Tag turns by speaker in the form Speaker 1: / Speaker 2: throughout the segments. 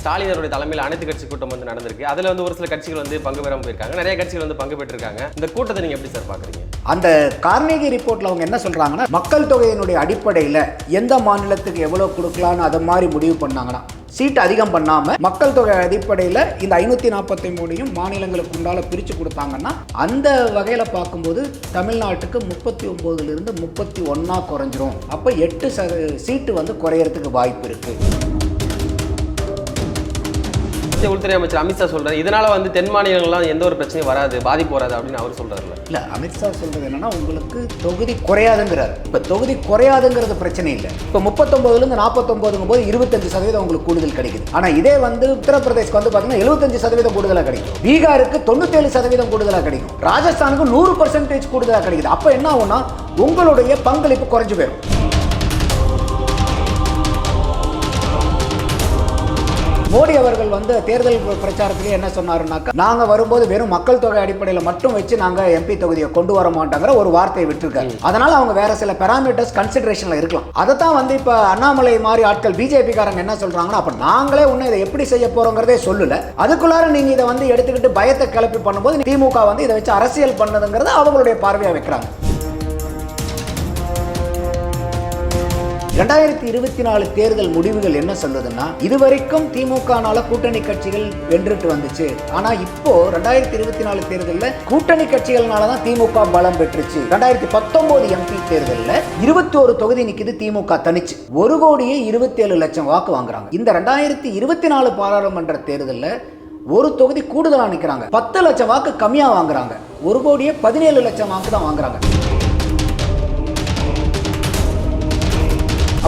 Speaker 1: ஸ்டாலின் அவருடைய தலைமையில் அனைத்து கட்சி கூட்டம் வந்து நடந்திருக்கு. அதில் வந்து ஒரு சில கட்சிகள் வந்து பங்கு பெறாமல் போயிருக்காங்க. நிறைய கட்சிகள் வந்து பங்கு பெற்றிருக்காங்க. இந்த கூட்டத்தை நீங்கள் எப்படி சார் பார்க்குறீங்க?
Speaker 2: அந்த கார்னேகி ரிப்போர்ட்ல அவங்க என்ன சொல்றாங்கன்னா மக்கள் தொகையினுடைய அடிப்படையில் எந்த மாநிலத்துக்கு எவ்வளோ கொடுக்கலான்னு அதை மாதிரி முடிவு பண்ணாங்கன்னா சீட் அதிகம் பண்ணாம மக்கள் தொகை அடிப்படையில் இந்த ஐநூற்றி நாற்பத்தி மூணையும் மாநிலங்களுக்கு உண்டால பிரித்து கொடுத்தாங்கன்னா அந்த வகையில் பார்க்கும்போது தமிழ்நாட்டுக்கு முப்பத்தி ஒம்போதுலேருந்து முப்பத்தி ஒன்றா குறைஞ்சிரும். அப்போ எட்டு சத சீட்டு வந்து குறையறதுக்கு வாய்ப்பு இருக்குது
Speaker 1: மத்திய உள்துறை அமைச்சர் அமித்ஷா சொல்றாரு. இதனால வந்து தென் மாநிலங்கள்லாம் எந்த ஒரு பிரச்சனையும் வராது பாதிப்பு வராது அப்படின்னு அவர் சொல்றாருல்ல.
Speaker 2: இல்லை அமித்ஷா சொல்றது என்னன்னா உங்களுக்கு தொகுதி குறையாதுங்கிறார். இப்போ தொகுதி குறையாதுங்கிறது பிரச்சனை இல்லை. இப்போ முப்பத்தொம்போதுலேருந்து நாற்பத்தொம்போதுங்கும் போது இருபத்தஞ்சு சதவீதம் உங்களுக்கு கூடுதல் கிடைக்குது. ஆனால் இதே வந்து உத்தரப்பிரதேஷ்க்கு வந்து பார்த்தீங்கன்னா எழுபத்தஞ்சு சதவீதம் கூடுதலாக கிடைக்கும். பீகாருக்கு தொண்ணூத்தேழு சதவீதம் கூடுதலாக கிடைக்கும். ராஜஸ்தானுக்கு நூறு பர்சன்டேஜ் கூடுதலாக கிடைக்குது. அப்போ என்ன ஆகும்னா உங்களுடைய பங்களிப்பு குறைஞ்சு போயிடும் மோடி அவர்கள் வந்து தேர்தல் பிரச்சாரத்திலே என்ன சொன்னாருனாக்கா நாங்க வரும்போது வெறும் மக்கள் தொகை அடிப்படையில் மட்டும் வச்சு நாங்க எம்பி தொகுதியை கொண்டு வர மாட்டோங்கிற ஒரு வார்த்தையை விட்டுருக்காரு. அதனால அவங்க வேற சில பெராமீட்டர்ஸ் கன்சிடரேஷன்ல இருக்கலாம். அதை தான் வந்து இப்ப அண்ணாமலை மாதிரி ஆட்கள் பிஜேபி காரங்க என்ன சொல்றாங்கன்னா அப்ப நாங்களே ஒன்னும் இதை எப்படி செய்ய போறோங்கிறதே சொல்லல. அதுக்குள்ளார நீங்க இதை வந்து எடுத்துக்கிட்டு பயத்தை கிளப்பி பண்ணும்போது திமுக வந்து இதை வச்சு அரசியல் பண்ணுதுங்கிறத அவங்களுடைய பார்வையா வைக்கிறாங்க. ரெண்டாயிரத்தி இருபத்தி நாலு தேர்தல் முடிவுகள் என்ன சொல்லுதுன்னா இதுவரைக்கும் திமுகனால கூட்டணி கட்சிகள் வென்றுட்டு வந்துச்சு. ஆனா இப்போ ரெண்டாயிரத்தி இருபத்தி நாலு தேர்தலில் கூட்டணி கட்சிகள்னால தான் திமுக பலம் பெற்றுச்சு. ரெண்டாயிரத்தி பத்தொன்பது எம்பி தேர்தலில் இருபத்தி ஒரு தொகுதி நிற்கிது திமுக தனிச்சு. ஒரு கோடியே இருபத்தி ஏழு லட்சம் வாக்கு வாங்குறாங்க. இந்த ரெண்டாயிரத்தி இருபத்தி நாலு பாராளுமன்ற தேர்தலில் ஒரு தொகுதி கூடுதலாக நிற்கிறாங்க பத்து லட்சம் வாக்கு கம்மியாக வாங்குறாங்க. ஒரு கோடியே பதினேழு லட்சம் வாக்கு தான் வாங்குறாங்க.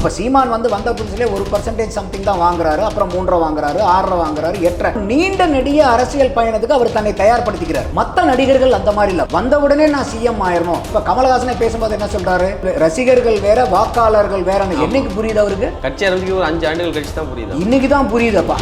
Speaker 2: அப்ப சீமான் வந்து வந்த புதுசுலேயே ஒரு பர்சன்டேஜ் சம்திங் தான் வாங்குறாரு அப்புறம் மூன்றரை வாங்குறாரு ஆறரை வாங்குறாரு எட்டரை. நீண்ட நெடிய அரசியல் பயணத்துக்கு அவர் தன்னை தயார்படுத்திக்கிறார். மத்த நடிகர்கள் அந்த மாதிரி இல்ல. வந்த உடனே நான் சிஎம் ஆயிரணும். இப்ப கமலஹாசனே பேசும்போது என்ன சொல்றாரு? ரசிகர்கள் வேற வாக்காளர்கள் வேறன்னு. என்னைக்கு புரியுது அவருக்கு?
Speaker 1: கட்சி ஆரம்பிச்சு ஒரு அஞ்சு ஆண்டுகள் கழிச்சு தான் புரியுது.
Speaker 2: இன்னைக்கு தான் புரியுதப்பா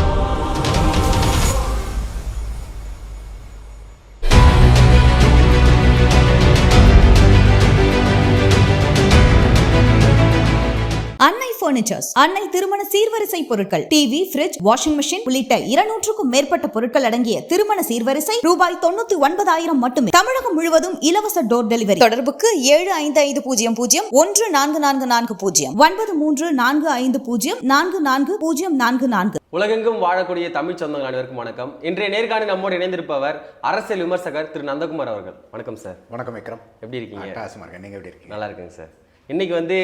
Speaker 3: பர்னிச்சர்ஸ் அன்னை திருமண சீர்வரிசை பொருட்கள். டிவி ஃபிரிட்ஜ் வாஷிங் மெஷின் உள்ளிட்ட இருநூற்றுக்கும் மேற்பட்ட பொருட்கள் அடங்கிய திருமண சீர்வரிசை ரூபாய் தொண்ணூத்தி ஒன்பதாயிரம் மட்டுமே. தமிழகம் முழுவதும் இலவச டோர் டெலிவரி தொடர்புக்கு ஏழு ஐந்து ஐந்து பூஜ்ஜியம் பூஜ்ஜியம் ஒன்று நான்கு நான்கு நான்கு பூஜ்ஜியம். ஒன்பது மூன்று நான்கு ஐந்து பூஜ்ஜியம் நான்கு நான்கு பூஜ்ஜியம் நான்கு நான்கு.
Speaker 1: உலகெங்கும் வாழக்கூடிய தமிழ் சொந்தங்கள் அனைவருக்கும் வணக்கம். இன்றைய நேர்காணல் நம்மோடு இணைந்திருப்பவர் அரசியல் விமர்சகர் திரு நந்தகுமார் அவர்கள். வணக்கம் சார்.
Speaker 2: வணக்கம் விக்ரம்.
Speaker 1: எப்படி இருக்கீங்க?
Speaker 2: நீங்க எப்படி இருக்கீங்க?
Speaker 1: நல்லா இருக்குங்க சார். இன்னைக்கு வந்து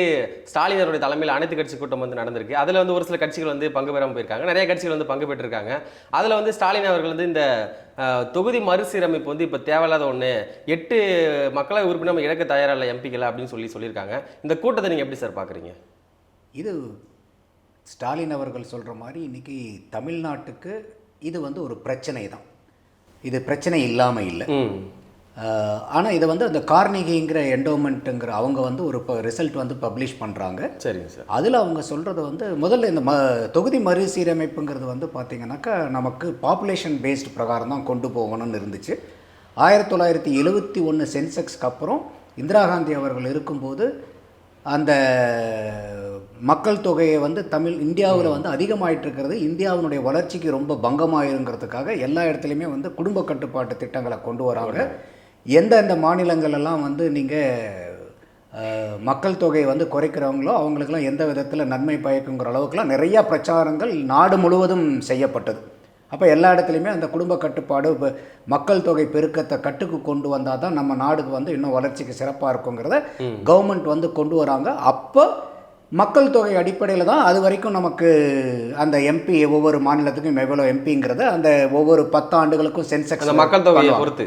Speaker 1: ஸ்டாலின் அவருடைய தலைமையில் அனைத்து கட்சி கூட்டம் வந்து நடந்திருக்கு. அதில் வந்து ஒரு சில கட்சிகள் வந்து பங்கு பெறாம போயிருக்காங்க. நிறைய கட்சிகள் வந்து பங்கு பெற்றிருக்காங்க. அதில் வந்து ஸ்டாலின் அவர்கள் வந்து இந்த தொகுதி மறுசீரமைப்பு வந்து இப்போ தேவையில்லாத ஒன்று எட்டு மக்களவை உறுப்பினர் இழக்க தயாரில்லை எம்பிக்களை அப்படின்னு சொல்லி சொல்லியிருக்காங்க. இந்த கூட்டத்தை நீங்கள் எப்படி சார் பார்க்குறீங்க இது
Speaker 2: ஸ்டாலின் அவர்கள் சொல்கிற மாதிரி இன்னைக்கு தமிழ்நாட்டுக்கு இது வந்து ஒரு பிரச்சனை தான் இது பிரச்சனை இல்லாமல் இல்லை. ஆனால் இதை வந்து அந்த கார்னிகிங்கிற என்டோமெண்ட்டுங்கிற அவங்க வந்து ஒரு ரிசல்ட் வந்து பப்ளிஷ் பண்ணுறாங்க
Speaker 1: சரிங்க சார்.
Speaker 2: அதில் அவங்க சொல்கிறது வந்து முதல்ல இந்த ம தொகுதி மறுசீரமைப்புங்கிறது வந்து பார்த்திங்கனாக்கா நமக்கு பாப்புலேஷன் பேஸ்டு பிரகாரம் தான் கொண்டு போகணும்னு இருந்துச்சு. ஆயிரத்தி தொள்ளாயிரத்தி எழுபத்தி ஒன்று சென்செக்ஸ்க்கு அப்புறம் இந்திரா காந்தி அவர்கள் இருக்கும்போது அந்த மக்கள் தொகையை வந்து தமிழ் இந்தியாவில் வந்து அதிகமாயிட்டு இருக்கிறது இந்தியாவினுடைய வளர்ச்சிக்கு ரொம்ப பங்கமாயிருங்கிறதுக்காக எல்லா இடத்துலையுமே வந்து குடும்ப கட்டுப்பாட்டு திட்டங்களை கொண்டு வராங்க. எந்தெந்த மாநிலங்கள் எல்லாம் வந்து நீங்கள் மக்கள் தொகையை வந்து குறைக்கிறவங்களோ அவங்களுக்கெல்லாம் எந்த விதத்தில் நன்மை பயக்குங்கிற அளவுக்குலாம் நிறையா பிரச்சாரங்கள் நாடு முழுவதும் செய்யப்பட்டது. அப்போ எல்லா இடத்துலையுமே அந்த குடும்ப கட்டுப்பாடு இப்ப மக்கள் தொகை பெருக்கத்தை கட்டுக்கு கொண்டு வந்தால் தான் நம்ம நாடுக்கு வந்து இன்னும் வளர்ச்சிக்கு சிறப்பாக இருக்குங்கிறத கவர்மெண்ட் வந்து கொண்டு வராங்க. அப்போ மக்கள் தொகை அடிப்படையில் தான் அது வரைக்கும் நமக்கு அந்த எம்பி ஒவ்வொரு மாநிலத்துக்கும் எவ்வளோ எம்பிங்கிறத அந்த ஒவ்வொரு பத்து ஆண்டுகளுக்கும் சென்செக்ஸ்
Speaker 1: மக்கள் தொகையை. பொறுத்து.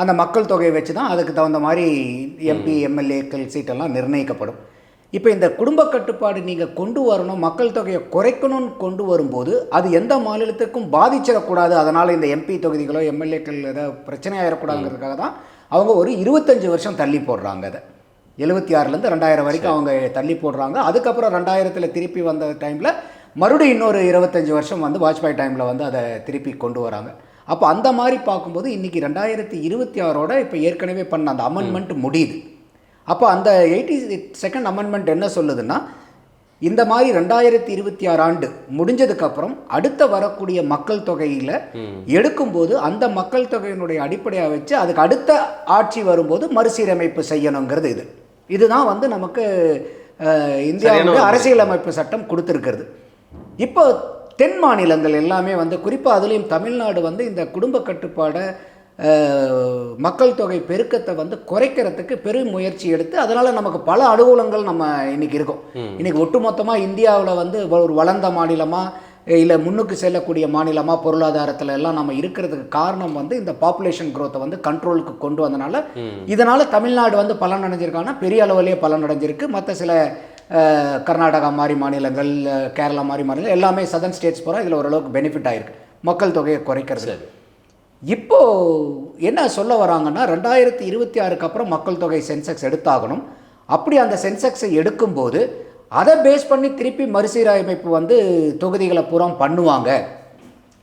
Speaker 2: அந்த மக்கள் தொகையை வச்சு தான் அதுக்கு தகுந்த மாதிரி எம்பி எம்எல்ஏக்கள் சீட்டெல்லாம் நிர்ணயிக்கப்படும். இப்போ இந்த குடும்ப கட்டுப்பாடு நீங்கள் கொண்டு வரணும் மக்கள் தொகையை குறைக்கணும்னு கொண்டு வரும்போது அது எந்த மாநிலத்துக்கும் பாதிச்சிடக்கூடாது. அதனால் இந்த எம்பி தொகுதிகளோ எம்எல்ஏக்கள் ஏதாவது பிரச்சனை ஆயிடக்கூடாதுங்கிறதுக்காக தான் அவங்க ஒரு இருபத்தஞ்சு வருஷம் தள்ளி போடுறாங்க அதை. எழுபத்தி ஆறுலேருந்து ரெண்டாயிரம் வரைக்கும் அவங்க தள்ளி போடுறாங்க. அதுக்கப்புறம் ரெண்டாயிரத்தில் திருப்பி வந்த டைமில் மறுபடியும் இன்னொரு இருபத்தஞ்சு வருஷம் வந்து வாஜ்பாய் டைமில் வந்து அதை திருப்பி கொண்டு வராங்க. அப்போ அந்த மாதிரி பார்க்கும்போது இன்றைக்கி ரெண்டாயிரத்தி இருபத்தி ஆறோட இப்போ ஏற்கனவே பண்ண அந்த அமெண்ட்மெண்ட் முடியுது. அப்போ அந்த எயிட்டி செகண்ட் அமெண்ட்மெண்ட் என்ன சொல்லுதுன்னா இந்த மாதிரி ரெண்டாயிரத்தி இருபத்தி ஆறு ஆண்டு முடிஞ்சதுக்கப்புறம் அடுத்த வரக்கூடிய மக்கள் தொகையில் எடுக்கும்போது அந்த மக்கள் தொகையினுடைய அடிப்படையாக வச்சு அதுக்கு அடுத்த ஆட்சி வரும்போது மறுசீரமைப்பு செய்யணுங்கிறது இது. இதுதான் வந்து நமக்கு இந்தியாவுடைய அரசியலமைப்பு சட்டம் கொடுத்துருக்கிறது. இப்போ தென் மாநிலங்கள் எல்லாமே வந்து குறிப்பாக அதுலேயும் தமிழ்நாடு வந்து இந்த குடும்ப கட்டுப்பாடை மக்கள் தொகை பெருக்கத்தை வந்து குறைக்கிறதுக்கு பெரும் முயற்சி எடுத்து அதனால் நமக்கு பல அனுகூலங்கள் நம்ம இன்னைக்கு இருக்கும். இன்னைக்கு ஒட்டுமொத்தமாக இந்தியாவில் வந்து ஒரு வளர்ந்த மாநிலமாக இல்லை முன்னுக்கு செல்லக்கூடிய மாநிலமாக பொருளாதாரத்தில் எல்லாம் நம்ம இருக்கிறதுக்கு காரணம் வந்து இந்த பாப்புலேஷன் growth-அ வந்து கண்ட்ரோலுக்கு கொண்டு வந்தனால இதனால் தமிழ்நாடு வந்து பலன் அடைஞ்சிருக்காங்கன்னா பெரிய அளவிலேயே பலன் அடைஞ்சிருக்கு. மற்ற சில கர்நாடகா மாதிரி மாநிலங்கள் கேரளா மாதிரி மாநிலங்கள் எல்லாமே சதர்ன் ஸ்டேட்ஸ் போகிறோம் இதில் ஓரளவுக்கு பெனிஃபிட் ஆயிருக்கு. மக்கள் தொகையை குறைக்கிறது. இப்போ என்ன சொல்ல வராங்கன்னா ரெண்டாயிரத்தி இருபத்தி ஆறுக்கு அப்புறம் மக்கள் தொகை சென்செக்ஸ் எடுத்தாகணும். அப்படி அந்த சென்செக்ஸை எடுக்கும்போது அதை பேஸ் பண்ணி திருப்பி மறுசீரமைப்பு வந்து தொகுதிகளை பூரா பண்ணுவாங்க.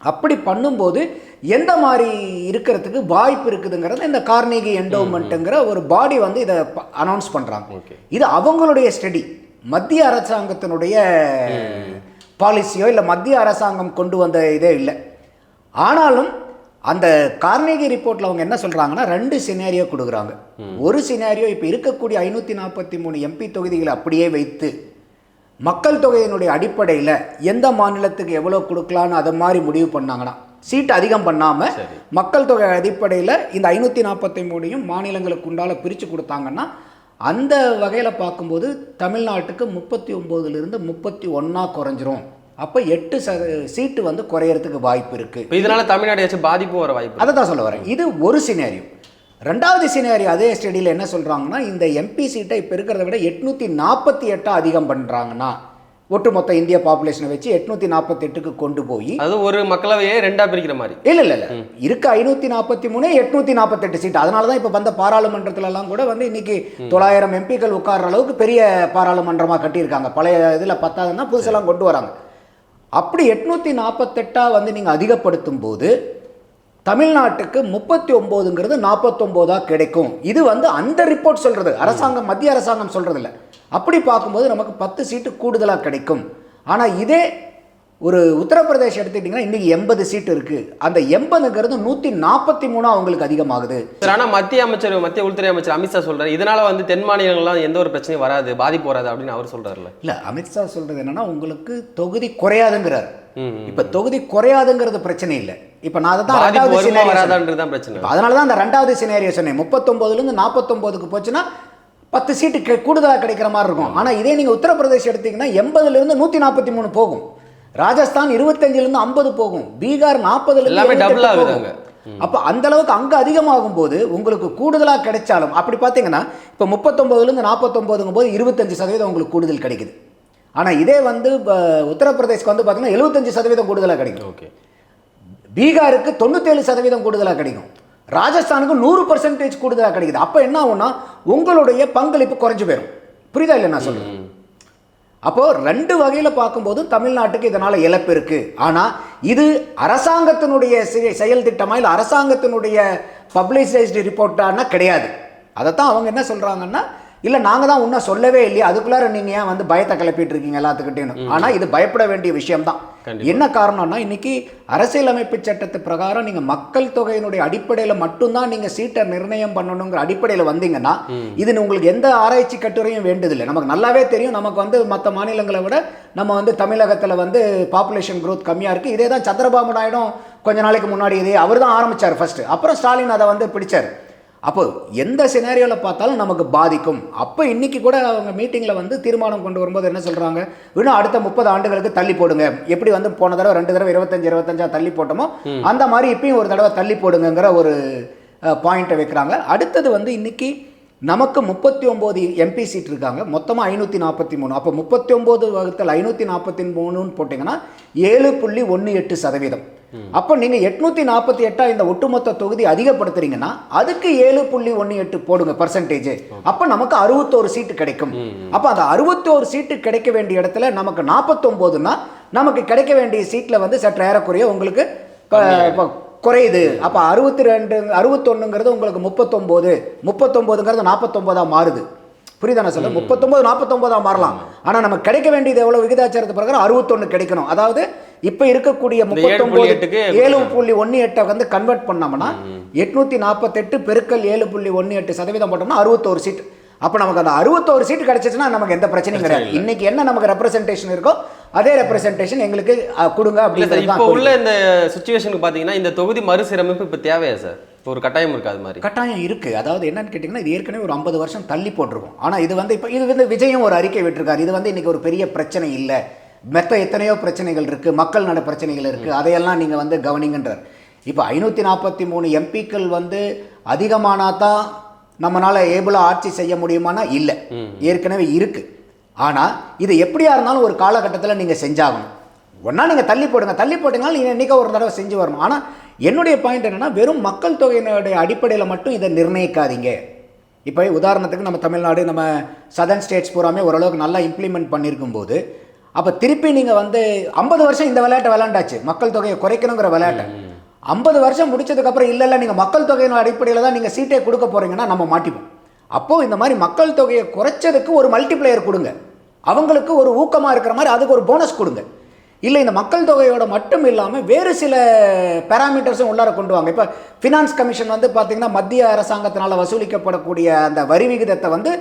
Speaker 2: அப்படி பண்ணும்போது எந்த மாதிரி இருக்கிறதுக்கு வாய்ப்பு இருக்குதுங்கிறத இந்த கார்னேகி என்டோமெண்ட்டுங்கிற ஒரு பாடி வந்து இதை அனௌன்ஸ் பண்ணுறாங்க. இது அவங்களுடைய ஸ்டடி மத்திய அரசாங்கத்தினுடைய பாலிசியோ இல்லை மத்திய அரசாங்கம் கொண்டு வந்த இதே இல்லை. ஆனாலும் அந்த கார்னேகி ரிப்போர்ட்டில் அவங்க என்ன சொல்கிறாங்கன்னா ரெண்டு சினாரியோ கொடுக்குறாங்க. ஒரு சினாரியோ இப்போ இருக்கக்கூடிய ஐநூற்றி நாற்பத்தி மூணு எம்பி தொகுதிகளை அப்படியே வைத்து மக்கள் தொகையினுடைய அடிப்படையில் எந்த மாநிலத்துக்கு எவ்வளோ கொடுக்கலான்னு அதை மாதிரி முடிவு பண்ணாங்கன்னா சீட் அதிகம் பண்ணாமல். மக்கள் தொகை அடிப்படையில் இந்த ஐநூற்றி நாற்பத்தி மூணையும் மாநிலங்களுக்கு உண்டால பிரித்து கொடுத்தாங்கன்னா அந்த வகையில் பார்க்கும்போது தமிழ்நாட்டுக்கு முப்பத்தி ஒம்போதுலேருந்து முப்பத்தி ஒன்றா குறைஞ்சிரும். அப்போ எட்டு சத சீட்டு வந்து குறையறதுக்கு வாய்ப்பு இருக்குது
Speaker 1: இதனால தமிழ்நாடு ஏதாச்சும் பாதிப்பும் வர வாய்ப்பு
Speaker 2: அதை தான் சொல்ல வரேன். இது ஒரு சினாரியோ ரெண்டாவது சினாரியோ அதே ஸ்டடியில் என்ன சொல்கிறாங்கன்னா இந்த எம்பி சீட்டை இப்போ இருக்கிறத விட எட்நூற்றி நாற்பத்தி எட்டாக அதிகம் பண்ணுறாங்கன்னா ஒட்டுமொத்த இந்திய பாப்புலேஷனை வச்சு எட்நூற்றி நாற்பத்தெட்டுக்கு கொண்டு போய்
Speaker 1: அது ஒரு மக்களவையே ரெண்டா பிரிக்கிற மாதிரி.
Speaker 2: இல்லை இல்லை இல்லை. இருக்க ஐநூற்றி நாற்பத்தி மூணு எட்நூற்றி நாற்பத்தெட்டு சீட் அதனால தான் இப்போ வந்த பாராளுமன்றத்துல எல்லாம் கூட வந்து இன்னைக்கு தொள்ளாயிரம் எம்பிக்கள் உட்கார்ற அளவுக்கு பெரிய பாராளுமன்றமாக கட்டியிருக்காங்க. பழைய இதில் பத்தாதுன்னா புதுசெல்லாம் கொண்டு வராங்க. அப்படி எட்நூற்றி நாற்பத்தெட்டாக வந்து நீங்கள் அதிகப்படுத்தும் போது தமிழ்நாட்டுக்கு முப்பத்தி ஒம்போதுங்கிறது நாற்பத்தொம்போதாக கிடைக்கும். இது வந்து அந்த ரிப்போர்ட் சொல்கிறது அரசாங்கம் மத்திய அரசாங்கம் சொல்கிறது இல்லை அப்படி பார்க்கும்போது நமக்கு பத்து சீட்டு கூடுதலாக கிடைக்கும். ஆனால் இதே ஒரு உத்தரப்பிரதேஷ் எடுத்துக்கிட்டிங்கன்னா இன்றைக்கி எண்பது சீட்டு இருக்குது அந்த எண்பதுங்கிறது நூற்றி நாற்பத்தி மூணு அவங்களுக்கு அதிகமாகுது.
Speaker 1: சார் ஆனா மத்திய அமைச்சர் மத்திய உள்துறை அமைச்சர் அமித்ஷா சொல்றாரு. இதனால வந்து தென் மாநிலங்கள்லாம் எந்த ஒரு பிரச்சனையும் வராது பாதிப்பு வராது அப்படின்னு அவர் சொல்றாருல்ல.
Speaker 2: இல்லை அமித்ஷா சொல்கிறது என்னன்னா உங்களுக்கு தொகுதி குறையாதுங்கிறார். இப்போ தொகுதி குறையாதுங்கிறது பிரச்சனை இல்லை. இப்போ நான் அதை தான் ரெண்டாவது
Speaker 1: தான் பிரச்சனை.
Speaker 2: அதனால தான் அந்த ரெண்டாவது சினேரியோ சொன்னேன். முப்பத்தொம்போதுலேருந்து நாற்பத்தொம்போதுக்கு போச்சுன்னா பத்து சீட்டு கெ- கூடுதலா கிடைக்கிற மாதிரி இருக்கும். ஆனால் இதே நீங்கள் உத்தரப்பிரதேஷ் எடுத்தீங்கன்னா எண்பதுலேருந்து நூற்றி நாற்பத்தி மூணு போகும். ராஜஸ்தான் இருபத்தஞ்சிலேருந்து ஐம்பது போகும். பீகார் நாற்பதுல
Speaker 1: எல்லாமே double ஆகுதாங்க.
Speaker 2: அப்போ அந்த அளவுக்கு அங்கே அதிகமாகும் போது உங்களுக்கு கூடுதலாக கிடைச்சாலும் அப்படி பார்த்தீங்கன்னா இப்போ முப்பத்தொம்போதுலேருந்து நாற்பத்தொம்போதுங்கும் போது இருபத்தஞ்சு சதவீதம் உங்களுக்கு கூடுதல் கிடைக்குது. ஆனால் இதே வந்து ப- உத்தரப்பிரதேஷ்க்கு வந்து பார்த்தீங்கன்னா எழுபத்தஞ்சு சதவீதம் கூடுதலாக கிடைக்கும்.
Speaker 1: ஓகே.
Speaker 2: பீகாருக்கு தொண்ணூத்தேழு சதவீதம் கூடுதலாக கிடைக்கும். ராஜஸ்தானுக்கு நூறு பர்சன்டேஜ் கூடுதலாக கிடைக்குது. அப்போ என்ன ஆகும்னா உங்களுடைய பங்களிப்பு குறைஞ்சு போயிடும் புரியுதா இல்லை நான் சொல்றேன் அப்போது ரெண்டு வகையில் பார்க்கும்போது தமிழ்நாட்டுக்கு இதனால் இழப்பு இருக்குது ஆனால் இது அரசாங்கத்தினுடைய செயல் திட்டமாக இல்லை அரசாங்கத்தினுடைய பப்ளிசைஸ்டு ரிப்போர்ட்டானா கிடையாது. அதைத்தான் அவங்க என்ன சொல்கிறாங்கன்னா இல்லை நாங்கள் தான் இன்னும் சொல்லவே இல்லையா. அதுக்குள்ளார நீங்கள் ஏன் வந்து பயத்தை கிளப்பிட்டு இருக்கீங்க எல்லாத்துக்கிட்டையும் ஆனால் இது பயப்பட வேண்டிய விஷயம்தான். என்ன காரணம்னா இன்னைக்கு அரசியலமைப்பு சட்டத்து பிரகாரம் நீங்க மக்கள் தொகையினுடைய அடிப்படையில் மட்டும்தான் நீங்க சீட்டை நிர்ணயம் பண்ணணுங்கிற அடிப்படையில் வந்தீங்கன்னா இது உங்களுக்கு எந்த ஆராய்ச்சி கட்டுரையும் வேண்டியதில்லை நமக்கு நல்லாவே தெரியும். நமக்கு வந்து மற்ற மாநிலங்களை விட நம்ம வந்து தமிழகத்தில் வந்து பாப்புலேஷன் growth கம்மியாக இருக்குது இதே தான் சந்திரபாபு நாயுடும் கொஞ்ச நாளைக்கு முன்னாடி இதே அவர் தான் ஆரம்பிச்சார் ஃபர்ஸ்ட் அப்புறம் ஸ்டாலின் அதை வந்து பிடிச்சார். அப்போ எந்த சினாரியோவில் பார்த்தாலும் நமக்கு பாதிக்கும். அப்போ இன்னைக்கு கூட அவங்க மீட்டிங்கில் வந்து தீர்மானம் கொண்டு வரும்போது என்ன சொல்கிறாங்க இன்னும் அடுத்த முப்பது ஆண்டுகளுக்கு தள்ளி போடுங்க. எப்படி வந்து போன தடவை ரெண்டு தடவை இருபத்தஞ்சு இருபத்தஞ்சா தள்ளி போட்டோமோ அந்த மாதிரி இப்பயும் ஒரு தடவை தள்ளி போடுங்கங்கிற ஒரு பாயிண்ட்டை வைக்கிறாங்க. அடுத்தது வந்து இன்னைக்கு நமக்கு முப்பத்தி ஒம்பது எம்பி சீட் இருக்காங்க. மொத்தமாக ஐநூற்றி நாற்பத்தி மூணு. அப்போ முப்பத்தி ஒம்பது வகுத்தல் ஐநூற்றி நாற்பத்தி மூணுன்னு போட்டிங்கன்னா ஏழு புள்ளி ஒன்று எட்டு சதவீதம். அப்போ நீங்கள் எட்நூற்றி நாற்பத்தி எட்டா இந்த ஒட்டுமொத்த தொகுதி அதிகப்படுத்துறீங்கன்னா அதுக்கு ஏழு புள்ளி ஒன்று எட்டு போடுங்க பர்சன்டேஜ் அப்போ நமக்கு அறுபத்தோரு சீட்டு கிடைக்கும். அப்போ அந்த அறுபத்தோரு சீட்டு கிடைக்க வேண்டிய இடத்துல நமக்கு நாற்பத்தொம்போதுன்னா நமக்கு கிடைக்க வேண்டிய சீட்டில் வந்து சற்று ஏறக்குறைய உங்களுக்கு குறையுது. அப்போ அறுபத்தி ரெண்டு அறுபத்தொன்னுங்கிறது உங்களுக்கு முப்பத்தொம்போது. முப்பத்தொம்போதுங்கிறது நாற்பத்தொம்போதாக மாறுது. புரியுதா நான் சொல்ல முப்பத்தொம்பது நாற்பத்தொம்பதா மாறலாம். ஆனால் நமக்கு கிடைக்க வேண்டியது எவ்வளோ விகிதாச்சாரத்து பிரகாரம் அறுபத்தொன்று கிடைக்கணும். அதாவது இப்போ இருக்கக்கூடிய
Speaker 1: இந்த ஏழு புள்ளி
Speaker 2: ஒன்று எட்டை வந்து கன்வெர்ட் பண்ணோம்னா எட்நூற்றி நாற்பத்தெட்டு பெருக்கல் ஏழு புள்ளி ஒன்று எட்டு சதவீதம் போட்டோம்னா அறுபத்தோரு சீட் அப்போ நமக்கு அந்த அறுபத்தோரு சீட் கிடைச்சிச்சுன்னா நமக்கு எந்த பிரச்சனையும் கிடையாது. இன்னைக்கு என்ன நமக்கு ரெப்ரசன்டேஷன் இருக்கோ அதே ரெப்ரசன்டேஷன் எங்களுக்கு கொடுங்க அப்படிங்கிறது
Speaker 1: இப்போ உள்ள இந்த சுச்சுவேஷனுக்கு பாத்தீங்கன்னா இந்த தொகுதி மறுசீரமைப்பு இப்போ தேவையா சார்? ஒரு கட்டாயம் இருக்கு அது மாதிரி.
Speaker 2: கட்டாயம் இருக்கு. அதாவது என்னன்னு கேட்டிங்கன்னா இது ஏற்கனவே ஒரு ஐம்பது வருஷம் தள்ளி போட்டிருக்கும். ஆனால் இது வந்து இப்போ இது வந்து விஜயும் ஒரு அறிக்கை விட்டிருக்காரு. இது வந்து இன்னைக்கு ஒரு பெரிய பிரச்சனை இல்லை. மெத்த எத்தனையோ பிரச்சனைகள் இருக்கு. மக்கள் நட பிரச்சனைகள் இருக்கு. அதையெல்லாம் நீங்க வந்து கவனிங்கன்றார். இப்போ ஐநூற்றி நாற்பத்தி மூணு எம்பிக்கள் வந்து அதிகமானா தான் நம்மளால ஏபிளாக ஆட்சி செய்ய முடியுமானா? இல்லை. ஏற்கனவே இருக்கு. ஆனால் இது எப்படியா இருந்தாலும் ஒரு காலகட்டத்தில் நீங்கள் செஞ்சாகணும். ஒன்றா நீங்கள் தள்ளி போடுங்க. தள்ளி போட்டீங்கனாலும் நீங்கள் என்றைக்கோ ஒரு தடவை செஞ்சு வரணும். ஆனால் என்னுடைய பாயிண்ட் என்னன்னா வெறும் மக்கள் தொகையினுடைய அடிப்படையில் மட்டும் இதை நிர்ணயிக்காதீங்க. இப்போ உதாரணத்துக்கு நம்ம தமிழ்நாடு நம்ம சதர்ன் ஸ்டேட்ஸ் பூராமே ஓரளவுக்கு நல்லா இம்ப்ளிமெண்ட் பண்ணியிருக்கும் போது அப்போ திருப்பி நீங்கள் வந்து ஐம்பது வருஷம் இந்த விளையாட்டை விளையாண்டாச்சு மக்கள் தொகையை குறைக்கணுங்கிற விளையாட்டை. ஐம்பது வருஷம் முடிச்சதுக்கப்புறம் இல்லை இல்லை நீங்கள் மக்கள் தொகையின் அடிப்படையில் தான் நீங்கள் சீட்டே கொடுக்க போகிறீங்கன்னா நம்ம மாட்டிப்போம். அப்போது இந்த மாதிரி மக்கள் தொகையை குறைச்சதுக்கு ஒரு மல்டிப்ளேயர் கொடுங்க. அவங்களுக்கு ஒரு ஊக்கமாக இருக்கிற மாதிரி அதுக்கு ஒரு போனஸ் கொடுங்க. இல்லை இந்த மக்கள் தொகையோட மட்டும் இல்லாமல் வேறு சில பேராமீட்டர்ஸும் உள்ளார கொண்டு வாங்க. இப்போ ஃபினான்ஸ் கமிஷன் வந்து பார்த்திங்கன்னா மத்திய அரசாங்கத்தினால் வசூலிக்கப்படக்கூடிய அந்த வரி விகிதத்தை வந்து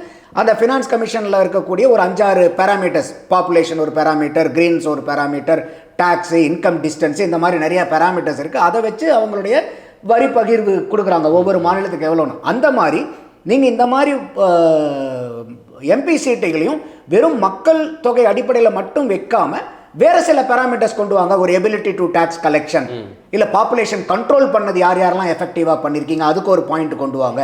Speaker 2: அந்த ஃபினான்ஸ் கமிஷனில் இருக்கக்கூடிய ஒரு அஞ்சாறு பேராமீட்டர்ஸ் பாப்புலேஷன் ஒரு பேராமீட்டர் கிரீன்ஸ் ஒரு பேராமீட்டர் டேக்ஸு இன்கம் டிஸ்டன்ஸ் இந்த மாதிரி நிறைய பேராமீட்டர்ஸ் இருக்குது அதை வச்சு அவங்களுடைய வரி பகிர்வு கொடுக்குறாங்க. ஒவ்வொரு மாநிலத்துக்கு எவ்வளோன்னு அந்த மாதிரி நீங்கள் இந்த மாதிரி எம்பி சீட்டைகளையும் வெறும் மக்கள் தொகை அடிப்படையில் மட்டும் வைக்காமல் வேற சில பேராமீட்டர்ஸ் கொண்டு வாங்க. ஒரு எபிலிட்டி டு டேக்ஸ் கலெக்ஷன் இல்லை பாப்புலேஷன் கண்ட்ரோல் பண்ணது யார் யாரெல்லாம் எஃபெக்டிவாக பண்ணியிருக்கீங்க அதுக்கு ஒரு பாயிண்ட் கொண்டு வாங்க.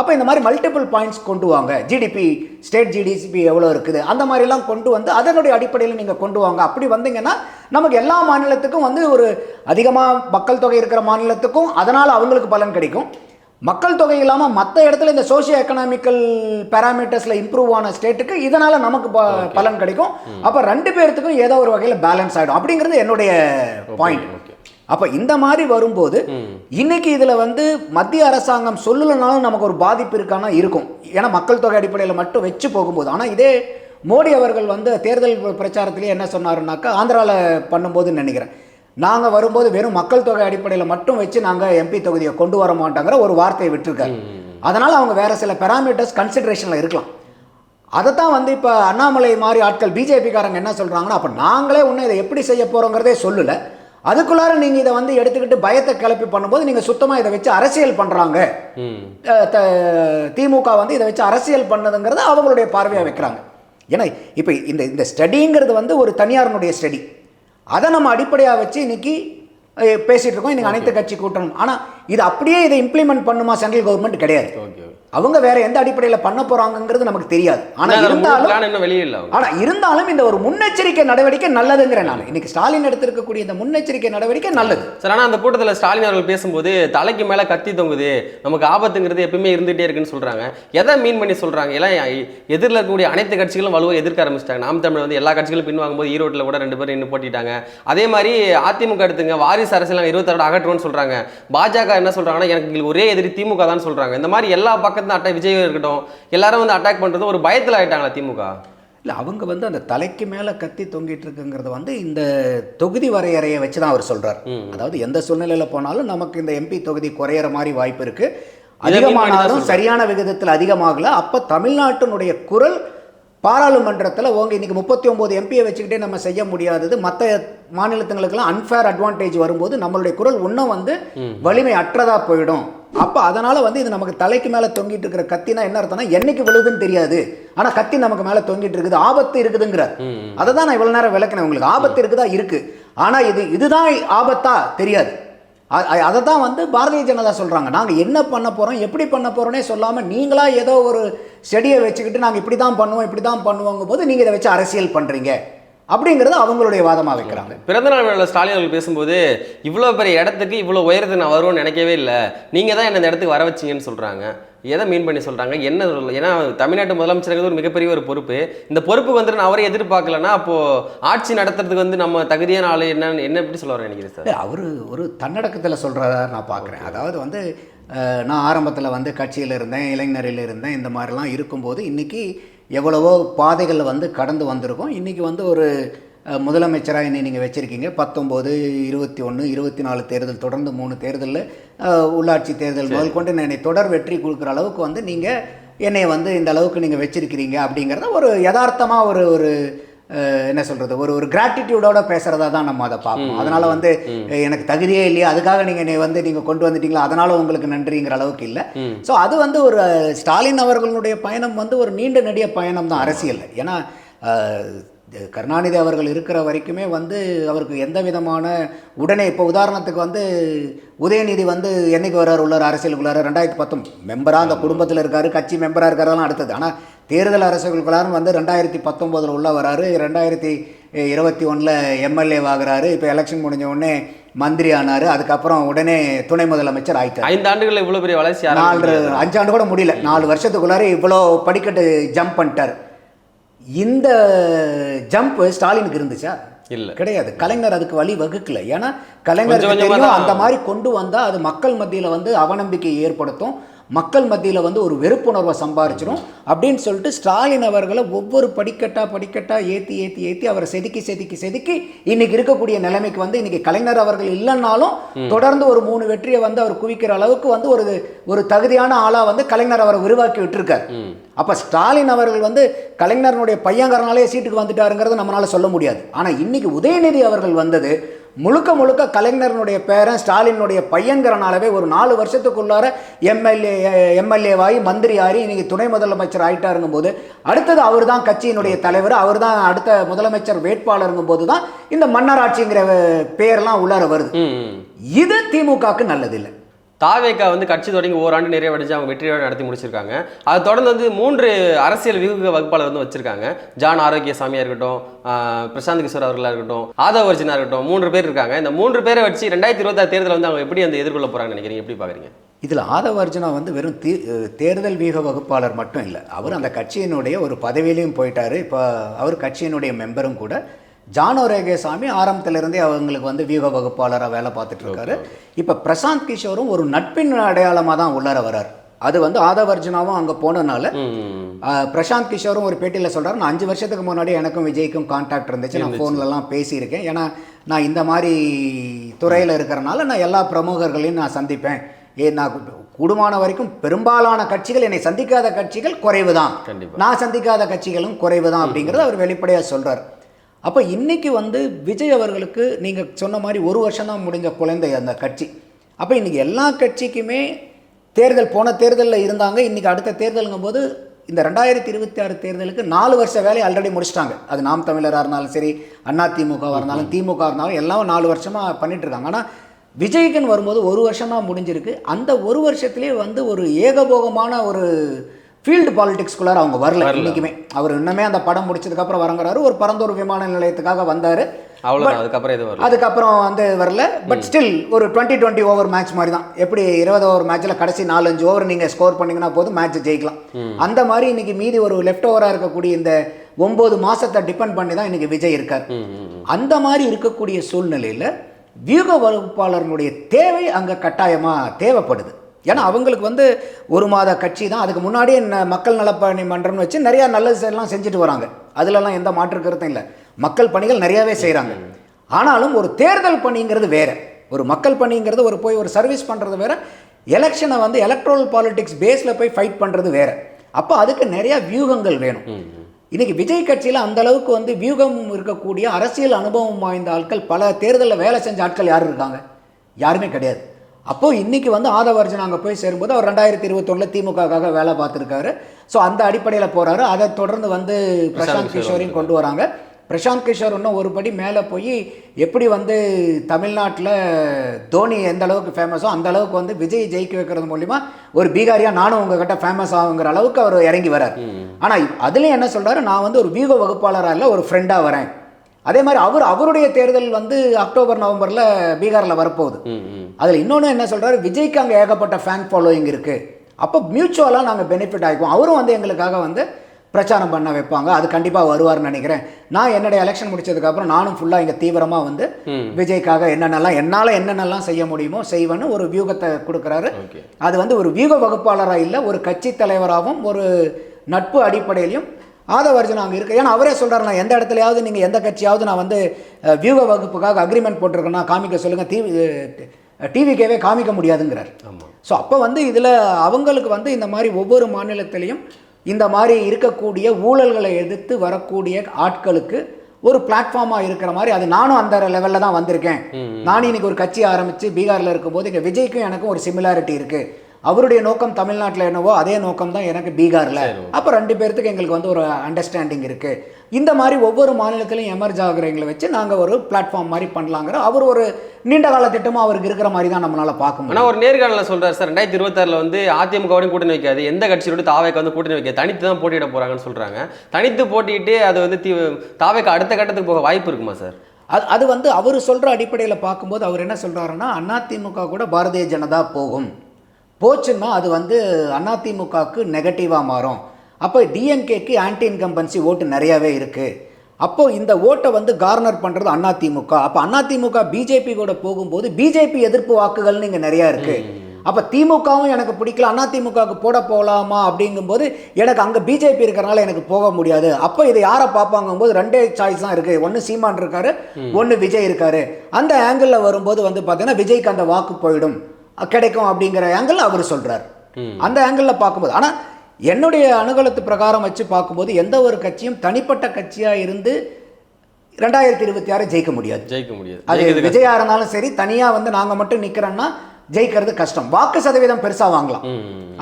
Speaker 2: அப்போ இந்த மாதிரி மல்டிபிள் பாயிண்ட்ஸ் கொண்டு வாங்க. ஜிடிபி ஸ்டேட் ஜிடிபி எவ்வளோ இருக்குது? அந்த மாதிரிலாம் கொண்டு வந்து அதனுடைய அடிப்படையில் நீங்கள் கொண்டு வாங்க. அப்படி வந்தீங்கன்னா நமக்கு எல்லா மாநிலத்துக்கும் வந்து ஒரு அதிகமாக மக்கள் தொகை இருக்கிற மாநிலத்துக்கும் அதனால் அவங்களுக்கு பலன் கிடைக்கும். மக்கள் தொகை இல்லாமல் மற்ற இடத்துல இந்த சோஷியோ எக்கனாமிக்கல் பேராமீட்டர்ஸில் இம்ப்ரூவ் ஆன ஸ்டேட்டுக்கு இதனால் நமக்கு ப- பலன் கிடைக்கும். அப்போ ரெண்டு பேர்த்துக்கும் ஏதோ ஒரு வகையில் பேலன்ஸ் ஆகிடும் அப்படிங்கிறது என்னுடைய பாயிண்ட் அப்போ இந்த மாதிரி வரும்போது இன்னைக்கு இதில் வந்து மத்திய அரசாங்கம் சொல்லலைனாலும் நமக்கு ஒரு பாதிப்பு இருக்கானா இருக்கும். ஏன்னா மக்கள் தொகை அடிப்படையில் மட்டும் வச்சு போகும்போது. ஆனால் இதே மோடி அவர்கள் வந்து தேர்தல் பிரச்சாரத்திலே என்ன சொன்னாருனாக்கா ஆந்திராவில் பண்ணும்போதுன்னு நினைக்கிறேன். நாங்கள் வரும்போது வெறும் மக்கள் தொகை அடிப்படையில் மட்டும் வச்சு நாங்கள் எம்பி தொகுதியை கொண்டு வர மாட்டோங்கிற ஒரு வார்த்தையை விட்டுருக்காரு. அதனால் அவங்க வேற சில பேராமீட்டர்ஸ் கன்சிடரேஷனில் இருக்கலாம். அதைத்தான் வந்து இப்போ அண்ணாமலை மாதிரி ஆட்கள் பிஜேபிக்காரங்க என்ன சொல்கிறாங்கன்னா அப்போ நாங்களே இன்னும் இதை எப்படி செய்ய போகிறோங்கிறதே சொல்லலை. அதுக்குள்ளார நீங்கள் இதை வந்து எடுத்துக்கிட்டு பயத்தை கிளப்பி பண்ணும்போது நீங்கள் சுத்தமாக இதை வச்சு அரசியல் பண்ணுறாங்க திமுக வந்து இதை வச்சு அரசியல் பண்ணதுங்கிறத அவங்களுடைய பார்வையாக வைக்கிறாங்க. ஏன்னா இப்போ இந்த இந்த ஸ்டடிங்கிறது வந்து ஒரு தனியாரினுடைய ஸ்டடி அதை நம்ம அடிப்படையாக வச்சு இன்னைக்கு அஹ், பேசிட்டு இருக்கோம். இன்னைக்கு அனைத்து கட்சி கூட்டணும். ஆனால் இது அப்படியே இதை இம்ப்ளிமெண்ட் பண்ணுமா சென்ட்ரல் கவர்மெண்ட் கிடையாது.
Speaker 1: ஓகே
Speaker 2: அவங்க வேற எந்த அடிப்படையில் பண்ண போறாங்கங்கிறது நமக்கு தெரியாது. ஆனா இருந்தாலும்
Speaker 1: வெளியே இல்லை
Speaker 2: ஆனா இருந்தாலும் இந்த ஒரு முன்னெச்சரிக்கை நடவடிக்கை நல்லதுங்கிற நான் இன்னைக்கு ஸ்டாலின் எடுத்திருக்கக்கூடிய இந்த முன்னெச்சரிக்கை நடவடிக்கை நல்லது.
Speaker 1: சார் ஆனால் அந்த கூட்டத்தில் ஸ்டாலின் அவர்கள் பேசும்போது தலைக்கு மேலே கத்தி தொங்குது நமக்கு ஆபத்துங்கிறது எப்பயுமே இருந்துகிட்டே இருக்குன்னு சொல்கிறாங்க எதை மீன் பண்ணி சொல்கிறாங்க எல்லாம் எதிரில் இருக்கக்கூடிய அனைத்து கட்சிகளும் வலுவாக எதிர்க்க ஆரம்பிச்சிட்டாங்க. நாம் தமிழ் வந்து எல்லா கட்சிகளும் பின்வாங்கும்போது ஈரோட்டில் கூட ரெண்டு பேரும் இன்னும் போட்டிட்டாங்க. அதே மாதிரி அதிமுக எடுத்துங்க வாரிசு அரசியல் இருபத்தாறு அகற்றுவோம்னு சொல்கிறாங்க பாஜக என்ன சொல்கிறாங்கன்னா எனக்கு ஒரே எதிரி திமுக தான் சொல்கிறாங்க இந்த மாதிரி எல்லா பக்கத்தும் அட்டாக் விஜய் இருக்கட்டும் எல்லாரும் வந்து அட்டாக் பண்ணுறது ஒரு பயத்தில் ஆயிட்டாங்களா திமுக?
Speaker 2: இல்லை அவங்க வந்து அந்த தலைக்கு மேலே கத்தி தொங்கிட்டு இருக்குங்கிறத வந்து இந்த தொகுதி வரையறையை வச்சு தான் அவர் சொல்றார். அதாவது எந்த சூழ்நிலையில் போனாலும் நமக்கு இந்த எம்பி தொகுதி குறையிற மாதிரி வாய்ப்பு இருக்கு.
Speaker 1: இதை மீன் பண்ணி தான்
Speaker 2: அதிகமானாலும். சரியான விகிதத்தில் அதிகமாகல. அப்போ தமிழ்நாட்டினுடைய குரல் பாராளுமன்றத்தில் ஓங்க இன்னைக்கு முப்பத்தி ஒன்பது எம்பியை வச்சுக்கிட்டே நம்ம செய்ய முடியாதது. மற்ற மாநிலத்துங்களுக்கெல்லாம் அன்ஃபேர் அட்வான்டேஜ் வரும்போது நம்மளுடைய குரல் இன்னும் வந்து வலிமை அற்றதா போயிடும். அப்போ அதனால வந்து இது நமக்கு தலைக்கு மேலே தொங்கிட்டு இருக்கிற கத்தினா என்ன அர்த்தம்னா என்னைக்கு விழுதுன்னு தெரியாது. ஆனால் கத்தி நமக்கு மேலே தொங்கிட்டு இருக்குது ஆபத்து இருக்குதுங்கிறார் அதை தான் நான் இவ்வளோ நேரம் விளக்கினேன் உங்களுக்கு. ஆபத்து இருக்குதா? இருக்கு. ஆனால் இது இதுதான் ஆபத்தா? தெரியாது. அதை தான் வந்து பாரதிய ஜனதா சொல்கிறாங்க நாங்கள் என்ன பண்ண போகிறோம் எப்படி பண்ண போகிறோன்னே சொல்லாமல் நீங்களா ஏதோ ஒரு செடியை வச்சுக்கிட்டு நாங்கள் இப்படி தான் பண்ணுவோம் இப்படி தான் பண்ணுவோங்க போது நீங்கள் இதை வச்சு அரசியல் பண்ணுறீங்க அப்படிங்கிறது அவங்களுடைய வாதமாக வைக்கிறாங்க.
Speaker 1: பிறந்தநாள் விழாவில் ஸ்டாலின் அவர்கள் பேசும்போது இவ்வளோ பெரிய இடத்துக்கு இவ்வளோ உயரத்துக்கு நான் வருவேன்னு நினைக்கவே இல்லை. நீங்கள் தான் என்ன இந்த இடத்துக்கு வர வச்சீங்கன்னு சொல்கிறாங்க எதை மீன் பண்ணி சொல்கிறாங்க என்ன ஏன்னா தமிழ்நாட்டு முதலமைச்சருக்கு ஒரு மிகப்பெரிய ஒரு பொறுப்பு. இந்த பொறுப்புக்கு வந்துட்டு நான் அவரை எதிர்பார்க்கலன்னா அப்போது ஆட்சி நடத்துறதுக்கு வந்து நம்ம தகுதியான ஆள் என்னன்னு என்ன எப்படி சொல்ல வர நினைக்கிறேன் சார்?
Speaker 2: அவர் ஒரு தன்னடக்கத்தில் சொல்கிறதா நான் பார்க்குறேன் அதாவது வந்து நான் ஆரம்பத்தில் வந்து கட்சியில் இருந்தேன் இளைஞரில் இருந்தேன் இந்த மாதிரிலாம் இருக்கும்போது இன்றைக்கி எவ்வளவோ பாதைகளில் வந்து கடந்து வந்திருக்கோம். இன்றைக்கி வந்து ஒரு முதலமைச்சராக என்னை நீங்கள் வச்சுருக்கீங்க. பத்தொம்போது இருபத்தி ஒன்று இருபத்தி நாலு தேர்தல் தொடர்ந்து மூணு தேர்தலில் உள்ளாட்சி தேர்தல் முதல் கொண்டு என்னை தொடர் வெற்றி கொடுக்குற அளவுக்கு வந்து நீங்கள் என்னை வந்து இந்த அளவுக்கு நீங்கள் வச்சிருக்கிறீங்க அப்படிங்கிறத ஒரு யதார்த்தமாக ஒரு ஒரு என்ன சொல்கிறது ஒரு ஒரு கிராட்டிடியூடோட பேசுகிறதா தான் நம்ம அதை பார்ப்போம். அதனால் வந்து எனக்கு தகுதியே இல்லையா அதுக்காக நீங்கள் என்னை வந்து நீங்கள் கொண்டு வந்துட்டீங்களா அதனால் உங்களுக்கு நன்றிங்கிற அளவுக்கு இல்லை. ஸோ அது வந்து ஒரு ஸ்டாலின் அவர்களுடைய பயணம் வந்து ஒரு நீண்ட நெடிய பயணம் தான் அரசியல். ஏன்னா கருணாநிதி அவர்கள் இருக்கிற வரைக்குமே வந்து அவருக்கு எந்த விதமான உடனே இப்போ உதாரணத்துக்கு வந்து உதயநிதி வந்து என்னைக்கு வர்றார் உள்ளார் அரசியலுக்குள்ளார ரெண்டாயிரத்தி பத்தொம்பது மெம்பராக அந்த குடும்பத்தில் இருக்காரு கட்சி மெம்பராக இருக்கிறதெல்லாம் அடுத்தது. ஆனால் தேர்தல் அரசியலுக்குள்ளாரும் வந்து ரெண்டாயிரத்தி பத்தொம்போதில் உள்ள வராரு. ரெண்டாயிரத்தி இருபத்தி ஒன்றில் எம்எல்ஏ ஆகுறாரு இப்போ எலெக்ஷன் முடிஞ்ச உடனே மந்திரி ஆனார். அதுக்கப்புறம் உடனே துணை முதலமைச்சர் ஆயிட்டார்.
Speaker 1: ஐந்து ஆண்டுகள்ல இவ்வளவு பெரிய வளர்ச்சி
Speaker 2: நாலு. அஞ்சாண்டு கூட முடியல. நாலு வருஷத்துக்குள்ளார இவ்வளோ படிக்கட்டு ஜம்ப் பண்ணிட்டார். இந்த ஜம்ப் ஸ்டாலினுக்கு இருந்துச்சா?
Speaker 1: இல்ல.
Speaker 2: கிடையாது. கலைஞர் அதுக்கு வழி வகுக்கல. ஏன்னா
Speaker 1: தான்
Speaker 2: அந்த மாதிரி கொண்டு வந்தா அது மக்கள் மத்தியில வந்து அவநம்பிக்கையை ஏற்படுத்தும். மக்கள் மத்தியில் வந்து ஒரு வெறுப்புணர்வை சம்பாரிச்சிடும் அப்படின்னு சொல்லிட்டு ஸ்டாலின் அவர்களை ஒவ்வொரு படிக்கட்டா படிக்கட்டா ஏற்றி ஏற்றி ஏற்றி அவரை செதுக்கி செதுக்கி செதுக்கி இன்னைக்கு இருக்கக்கூடிய நிலைமைக்கு வந்து இன்னைக்கு கலைஞர் அவர்கள் இல்லைன்னாலும் தொடர்ந்து ஒரு மூணு வெற்றியை வந்து அவர் குவிக்கிற அளவுக்கு வந்து ஒரு ஒரு தகுதியான ஆளாக வந்து கலைஞர் அவரை உருவாக்கி விட்டுருக்கார். அப்போ ஸ்டாலின் அவர்கள் வந்து கலைஞரனுடைய பையங்காரனாலே சீட்டுக்கு வந்துட்டாருங்கிறத நம்மளால சொல்ல முடியாது. ஆனால் இன்னைக்கு உதயநிதி அவர்கள் வந்தது முழுக்க முழுக்க கலைஞரனுடைய பேரன் ஸ்டாலினுடைய பையன்கிறனாலவே ஒரு நாலு வருஷத்துக்குள்ளார எம்எல்ஏ எம்எல்ஏவாகி மந்திரி ஆகி இன்னைக்கு துணை முதலமைச்சர் ஆயிட்டாருங்கும் போது அடுத்தது அவர் தான் கட்சியினுடைய தலைவர் அவர் தான் அடுத்த முதலமைச்சர் வேட்பாளருங்கும் போது தான் இந்த மன்னராட்சிங்கிற பேர்லாம் உள்ளார வருது. இது திமுகவுக்கு நல்லதில்லை
Speaker 1: தாவேக்கா வந்து கட்சி தொடங்கி ஓராண்டு நிறைவடைஞ்சு அவங்க வெற்றியோட நடத்தி முடிச்சிருக்காங்க. அதை தொடர்ந்து வந்து மூன்று அரசியல் வியூக வகுப்பாளர் வந்து வச்சிருக்காங்க. ஜான் ஆரோக்கியசாமியா இருக்கட்டும் பிரசாந்த் கிஷோர் அவர்களா இருக்கட்டும் ஆதவ் அர்ஜுனா இருக்கட்டும் மூன்று பேர் இருக்காங்க. இந்த மூன்று பேரை வச்சு ரெண்டாயிரத்தி இருபத்தாறு தேர்தல் வந்து அவங்க எப்படி அந்த எதிர்கொள்ள போறாங்கன்னு நினைக்கிறீங்க? எப்படி பாக்குறீங்க?
Speaker 2: இதில் ஆதவ அர்ஜுனா வந்து வெறும் தீ தேர்தல் வீக வகுப்பாளர் மட்டும் இல்லை. அவர் அந்த கட்சியினுடைய ஒரு பதவியிலையும் போயிட்டாரு. இப்போ அவர் கட்சியினுடைய மெம்பரும் கூட ஜானோ ரேகேசாமி ஆரம்பத்திலிருந்தே அவங்களுக்கு வந்து வியூக வகுப்பாளராக வேலை பார்த்துட்டு இருக்காரு இப்போ பிரசாந்த் கிஷோரும் ஒரு நட்பின் அடையாளமாக தான் உள்ளார வரார். அது வந்து ஆதவ அர்ஜுனாவும் அங்கே போனனால பிரசாந்த் கிஷோரும் ஒரு பேட்டியில் சொல்றாரு நான் அஞ்சு வருஷத்துக்கு முன்னாடி எனக்கும் விஜய்க்கும் கான்டாக்ட் இருந்துச்சு நான் ஃபோன்லலாம் பேசியிருக்கேன். ஏன்னா நான் இந்த மாதிரி துறையில் இருக்கிறனால நான் எல்லா பிரமுகர்களையும் நான் சந்திப்பேன். ஏ நான் கூடுமான வரைக்கும் பெரும்பாலான கட்சிகள் என்னை சந்திக்காத கட்சிகள் குறைவு தான். நான் சந்திக்காத கட்சிகளும் குறைவு தான் அப்படிங்கிறத அவர் வெளிப்படையாக சொல்றார். அப்போ இன்றைக்கி வந்து விஜய் அவர்களுக்கு நீங்கள் சொன்ன மாதிரி ஒரு வருஷம் தான் முடிஞ்ச குழந்தை அந்த கட்சி. அப்போ இன்றைக்கி எல்லா கட்சிக்குமே தேர்தல் போன தேர்தலில் இருந்தாங்க. இன்றைக்கி அடுத்த தேர்தலுங்கும் போது இந்த ரெண்டாயிரத்தி இருபத்தி ஆறு தேர்தலுக்கு நாலு வருஷ வேலையை ஆல்ரெடி முடிச்சிட்டாங்க. அது நாம் தமிழராக இருந்தாலும் சரி அண்ணா திமுகவாக இருந்தாலும் திமுக இருந்தாலும் எல்லாம் நாலு வருஷமாக பண்ணிட்டுருக்காங்க. ஆனால் விஜய்க்குன்னு வரும்போது ஒரு வருஷமாக முடிஞ்சிருக்கு. அந்த ஒரு வருஷத்துலேயே வந்து ஒரு ஏகபோகமான ஒரு ஃபீல்டு பாலிடிக்ஸ்குள்ளார அவங்க வரல. இன்னைக்குமே. அவர் இன்னுமே அந்த படம் முடிச்சதுக்கப்புறம் வரங்கிறாரு. ஒரு பரந்தூர் விமான நிலையத்துக்காக வந்தார்.
Speaker 1: அவ்வளவுதான். அதுக்கப்புறம் எதுவும் வரல.
Speaker 2: அதுக்கப்புறம் வந்து வரல. பட் ஸ்டில் ஒரு டுவெண்ட்டி டுவெண்ட்டி ஓவர் மேட்ச் மாதிரி தான் எப்படி இருபது ஓவர் மேட்ச்சில் கடைசி நாலஞ்சு ஓவர் நீங்கள் ஸ்கோர் பண்ணீங்கன்னா போதும் மேட்ச் ஜெயிக்கலாம். அந்த மாதிரி இன்னைக்கு மீதி ஒரு லெஃப்ட் ஓவராக இருக்கக்கூடிய இந்த ஒம்பது மாசத்தை டிபெண்ட் பண்ணி தான் இன்னைக்கு விஜய் இருக்கார். அந்த மாதிரி இருக்கக்கூடிய சூழ்நிலையில் வியூக வகுப்பாளர்களுடைய தேவை அங்கே கட்டாயமாக தேவைப்படுது. ஏன்னா அவங்களுக்கு வந்து ஒரு மாத கட்சி தான். அதுக்கு முன்னாடியே மக்கள் நலப்பணி மன்றம்னு வச்சு நிறையா நல்லது எல்லாம் செஞ்சுட்டு வராங்க. அதுலலாம் எந்த மாற்று கருத்தும் இல்லை. மக்கள் பணிகள் நிறையாவே செய்கிறாங்க ஆனாலும் ஒரு தேர்தல் பணிங்கிறது வேற. ஒரு மக்கள் பணிங்கிறது ஒரு போய் ஒரு சர்வீஸ் பண்ணுறது வேற. எலெக்ஷனை வந்து எலக்ட்ரல் பாலிடிக்ஸ் பேஸில் போய் ஃபைட் பண்ணுறது வேற. அப்போ அதுக்கு நிறையா வியூகங்கள் வேணும். இன்னைக்கு விஜய் கட்சியில் அந்த அளவுக்கு வந்து வியூகம் இருக்கக்கூடிய அரசியல் அனுபவம் வாய்ந்த ஆட்கள் பல தேர்தலில் வேலை செஞ்ச ஆட்கள் யார் இருக்காங்க? யாருமே கிடையாது. அப்போ இன்னைக்கு வந்து ஆதவர்ஜன் அங்கே போய் சேரும்போது அவர் ரெண்டாயிரத்தி இருபத்தொன்னில் திமுகக்காக வேலை பார்த்துருக்காரு. ஸோ அந்த அடிப்படையில் போறாரு. அதை தொடர்ந்து வந்து பிரசாந்த் கிஷோரையும் கொண்டு வராங்க. பிரசாந்த் கிஷோர் இன்னும் ஒரு படி மேலே போய் எப்படி வந்து தமிழ்நாட்டில் தோனி எந்த அளவுக்கு ஃபேமஸோ அந்த அளவுக்கு வந்து விஜய் ஜெயிக்க வைக்கிறது மூலிமா ஒரு பீகாரியா நானும் உங்ககிட்ட ஃபேமஸ் ஆகுங்கிற அளவுக்கு அவர் இறங்கி வரார். ஆனால் அதுலேயும் என்ன சொல்றாரு? நான் வந்து ஒரு வியூக வகுப்பாளராக இல்லை ஒரு ஃப்ரெண்டாக வரேன். அதே மாதிரி அவர் அவருடைய தேர்தல் வந்து அக்டோபர் நவம்பரில் பீகாரில் வரப்போகுது. அதில் இன்னொன்று என்ன சொல்றாரு? விஜய்க்கு அங்கே ஏகப்பட்ட ஃபேன் ஃபாலோயிங் இருக்குது அப்போ மியூச்சுவலாக நாங்கள் பெனிஃபிட் ஆகிக்குவோம். அவரும் வந்து எங்களுக்காக வந்து பிரச்சாரம் பண்ண வைப்பாங்க. அது கண்டிப்பாக வருவார்னு நினைக்கிறேன். நான் என்னுடைய எலெக்ஷன் முடிச்சதுக்கப்புறம் நானும் ஃபுல்லாக இங்கே தீவிரமாக வந்து. விஜய்க்காக என்னென்னலாம் என்னால் என்னென்னலாம் செய்ய முடியுமோ செய்வேன்னு ஒரு வியூகத்தை கொடுக்குறாரு. அது வந்து ஒரு வியூக வகுப்பாளராக இல்லை ஒரு கட்சி தலைவராகவும் ஒரு நட்பு அடிப்படையிலையும் ஆதவர்ஜன் அங்கே இருக்கு. ஏன்னா அவரே சொல்றாரு நான் எந்த இடத்துலயாவது நீங்கள் எந்த கட்சியாவது நான் வந்து வியூக வகுப்புக்காக அக்ரிமெண்ட் போட்டிருக்கேன்னா காமிக்க சொல்லுங்கள் டிவி டிவிக்கேவே காமிக்க முடியாதுங்கிறார். ஸோ அப்போ வந்து இதில் அவங்களுக்கு வந்து இந்த மாதிரி ஒவ்வொரு மாநிலத்திலையும் இந்த மாதிரி இருக்கக்கூடிய ஊழல்களை எதிர்த்து வரக்கூடிய ஆட்களுக்கு ஒரு பிளாட்ஃபார்மாக இருக்கிற மாதிரி அது நானும் அந்த லெவலில் தான் வந்திருக்கேன். நானும் இன்னைக்கு ஒரு கட்சி ஆரம்பித்து பீகாரில் இருக்கும்போது இங்கே விஜய்க்கும் எனக்கும் ஒரு சிமிலாரிட்டி இருக்குது அவருடைய நோக்கம் தமிழ்நாட்டில் என்னவோ அதே நோக்கம் தான் எனக்கு பீகாரில். அப்போ ரெண்டு பேர்த்துக்கு எங்களுக்கு வந்து ஒரு அண்டர்ஸ்டாண்டிங் இருக்குது இந்த மாதிரி ஒவ்வொரு மாநிலத்திலையும் எமர்ஜ் ஆகுறவங்களை வச்சு நாங்கள் ஒரு பிளாட்ஃபார்ம் மாதிரி பண்ணலாங்கிற அவர் ஒரு நீண்ட கால திட்டமும் அவருக்கு இருக்கிற மாதிரி தான் நம்மளால் பார்க்க முடியும்.
Speaker 1: ஆனா ஒரு நேர்காணல சொல்றாரு சார் ரெண்டாயிரத்தி இருபத்தாறுல வந்து அதிமுகவோடையும் கூட்டணி வைக்காது. எந்த கட்சியோட தாவேக்கு வந்து கூட்டணி வைக்காது. தனித்து தான் போட்டியிட போறாங்கன்னு சொல்றாங்க. தனித்து போட்டியிட்டு அது வந்து தி தாவேக்கு அடுத்த கட்டத்துக்கு போக வாய்ப்பு இருக்குமா சார்?
Speaker 2: அது அது வந்து அவர் சொல்கிற அடிப்படையில் பார்க்கும்போது அவர் என்ன சொல்கிறாருன்னா அதிமுக கூட பாரதிய ஜனதா போகும். போச்சுன்னா அது வந்து அதிமுகவுக்கு நெகட்டிவாக மாறும். அப்போ டிஎம்கேக்கு ஆன்டி இன்கம்பன்சி ஓட்டு நிறையாவே இருக்குது அப்போ இந்த ஓட்டை வந்து கார்னர் பண்ணுறது அதிமுக அப்போ அதிமுக பிஜேபி கூட போகும்போது பிஜேபி எதிர்ப்பு வாக்குகள்னு இங்கே நிறையா இருக்குது அப்போ திமுகவும் எனக்கு பிடிக்கல. அதிமுகவுக்கு போட போகலாமா அப்படிங்கும்போது எனக்கு அங்கே பிஜேபி இருக்கிறனால எனக்கு போக முடியாது. அப்போ இதை யாரை பார்ப்பாங்கும்போது ரெண்டே சாய்ஸ் தான் இருக்குது ஒன்று சீமான் இருக்காரு ஒன்று விஜய் இருக்காரு. அந்த ஆங்கிளில் வரும்போது வந்து பார்த்தீங்கன்னா விஜய்க்கு அந்த வாக்கு போயிடும். கிடைக்கும் அப்படிங்கிற ஆங்கிள் அவர் சொல்கிறார் அந்த ஆங்கிளில் பார்க்கும்போது ஆனால் என்னுடைய அனுகலத்து பிரகாரம் வச்சு பார்க்கும்போது எந்த ஒரு கட்சியும் தனிப்பட்ட கட்சியாக இருந்து ரெண்டாயிரத்தி இருபத்தி ஆறு ஜெயிக்க முடியாது.
Speaker 1: ஜெயிக்க முடியாது.
Speaker 2: அது விஜயா இருந்தாலும் சரி தனியா வந்து நாங்க மட்டும் நிக்கிறோம்னா ஜெயிக்கிறது கஷ்டம். வாக்கு சதவீதம் பெருசா வாங்கலாம்.
Speaker 1: ம்.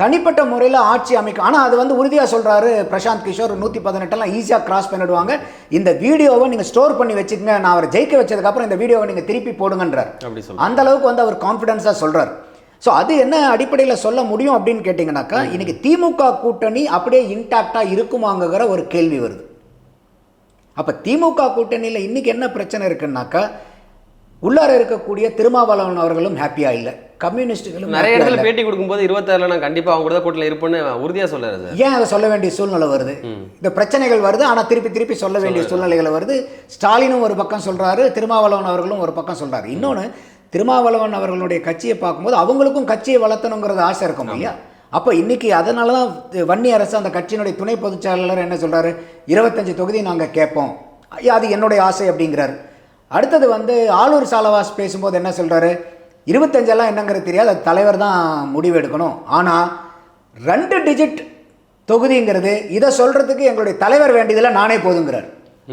Speaker 2: தனிப்பட்ட முறையில் ஆட்சி அமைக்கும். ஆனால் அது வந்து உறுதியாக சொல்கிறாரு பிரசாந்த் கிஷோர். நூற்றி பதினெட்டெல்லாம் ஈஸியாக கிராஸ் பண்ணிடுவாங்க. இந்த வீடியோவை நீங்கள் ஸ்டோர் பண்ணி வச்சுக்கங்க. நான் அவரை ஜெயிக்க வச்சதுக்கப்புறம் இந்த வீடியோவை நீங்கள் திருப்பி போடுங்கன்றார். அந்த அளவுக்கு வந்து அவர் கான்ஃபிடென்ஸாக சொல்கிறார் ஸோ அது என்ன அடிப்படையில் சொல்ல முடியும் அப்படின்னு கேட்டிங்கனாக்கா இன்னைக்கு திமுக கூட்டணி அப்படியே இன்டாக்டாக இருக்குமாங்கிற ஒரு கேள்வி வருது. அப்போ திமுக கூட்டணியில் இன்னைக்கு என்ன பிரச்சனை இருக்குன்னாக்கா உள்ளார இருக்கக்கூடிய திருமாவளவன் அவர்களும் ஹாப்பியாக இல்லை. கம்யூனிஸ்டுகளும்
Speaker 1: நிறைய இடத்துல. பேட்டி கொடுக்கும்போது இருபத்தாறுல நான் கண்டிப்பா அவங்க கூட தான் கூட்டணியில் இருப்பேன்னு உறுதியா சொல்றாரு சார்.
Speaker 2: ஏன் அதை சொல்ல வேண்டிய சூழ்நிலை வருது? இந்த பிரச்சனைகள் வருது ஆனால் திருப்பி திருப்பி சொல்ல வேண்டிய சூழ்நிலைகள் வருது. ஸ்டாலினும் ஒரு பக்கம் சொல்றாரு திருமாவளவன் அவர்களும் ஒரு பக்கம் சொல்றாரு. இன்னொன்று திருமாவளவன் அவர்களுடைய கட்சியை பார்க்கும்போது அவங்களுக்கும் கட்சியை வளர்த்தணுங்கிறது ஆசை இருக்கும் இல்லையா? அப்போ இன்னைக்கு அதனால தான் வன்னி அரசு அந்த கட்சியினுடைய துணை பொதுச் செயலாளர் என்ன சொல்றாரு? இருபத்தஞ்சு தொகுதி நாங்கள் கேட்போம். அது என்னுடைய ஆசை அப்படிங்கிறாரு. அடுத்தது வந்து ஆலூர் சாலவாஸ் பேசும்போது என்ன சொல்கிறாரு இருபத்தஞ்செல்லாம் என்னங்கிறது தெரியாது அது தலைவர் தான் முடிவு எடுக்கணும். ஆனால் ரெண்டு டிஜிட் தொகுதிங்கிறது இதை சொல்கிறதுக்கு எங்களுடைய தலைவர் வேண்டியதில் நானே போதுங்கிறார்.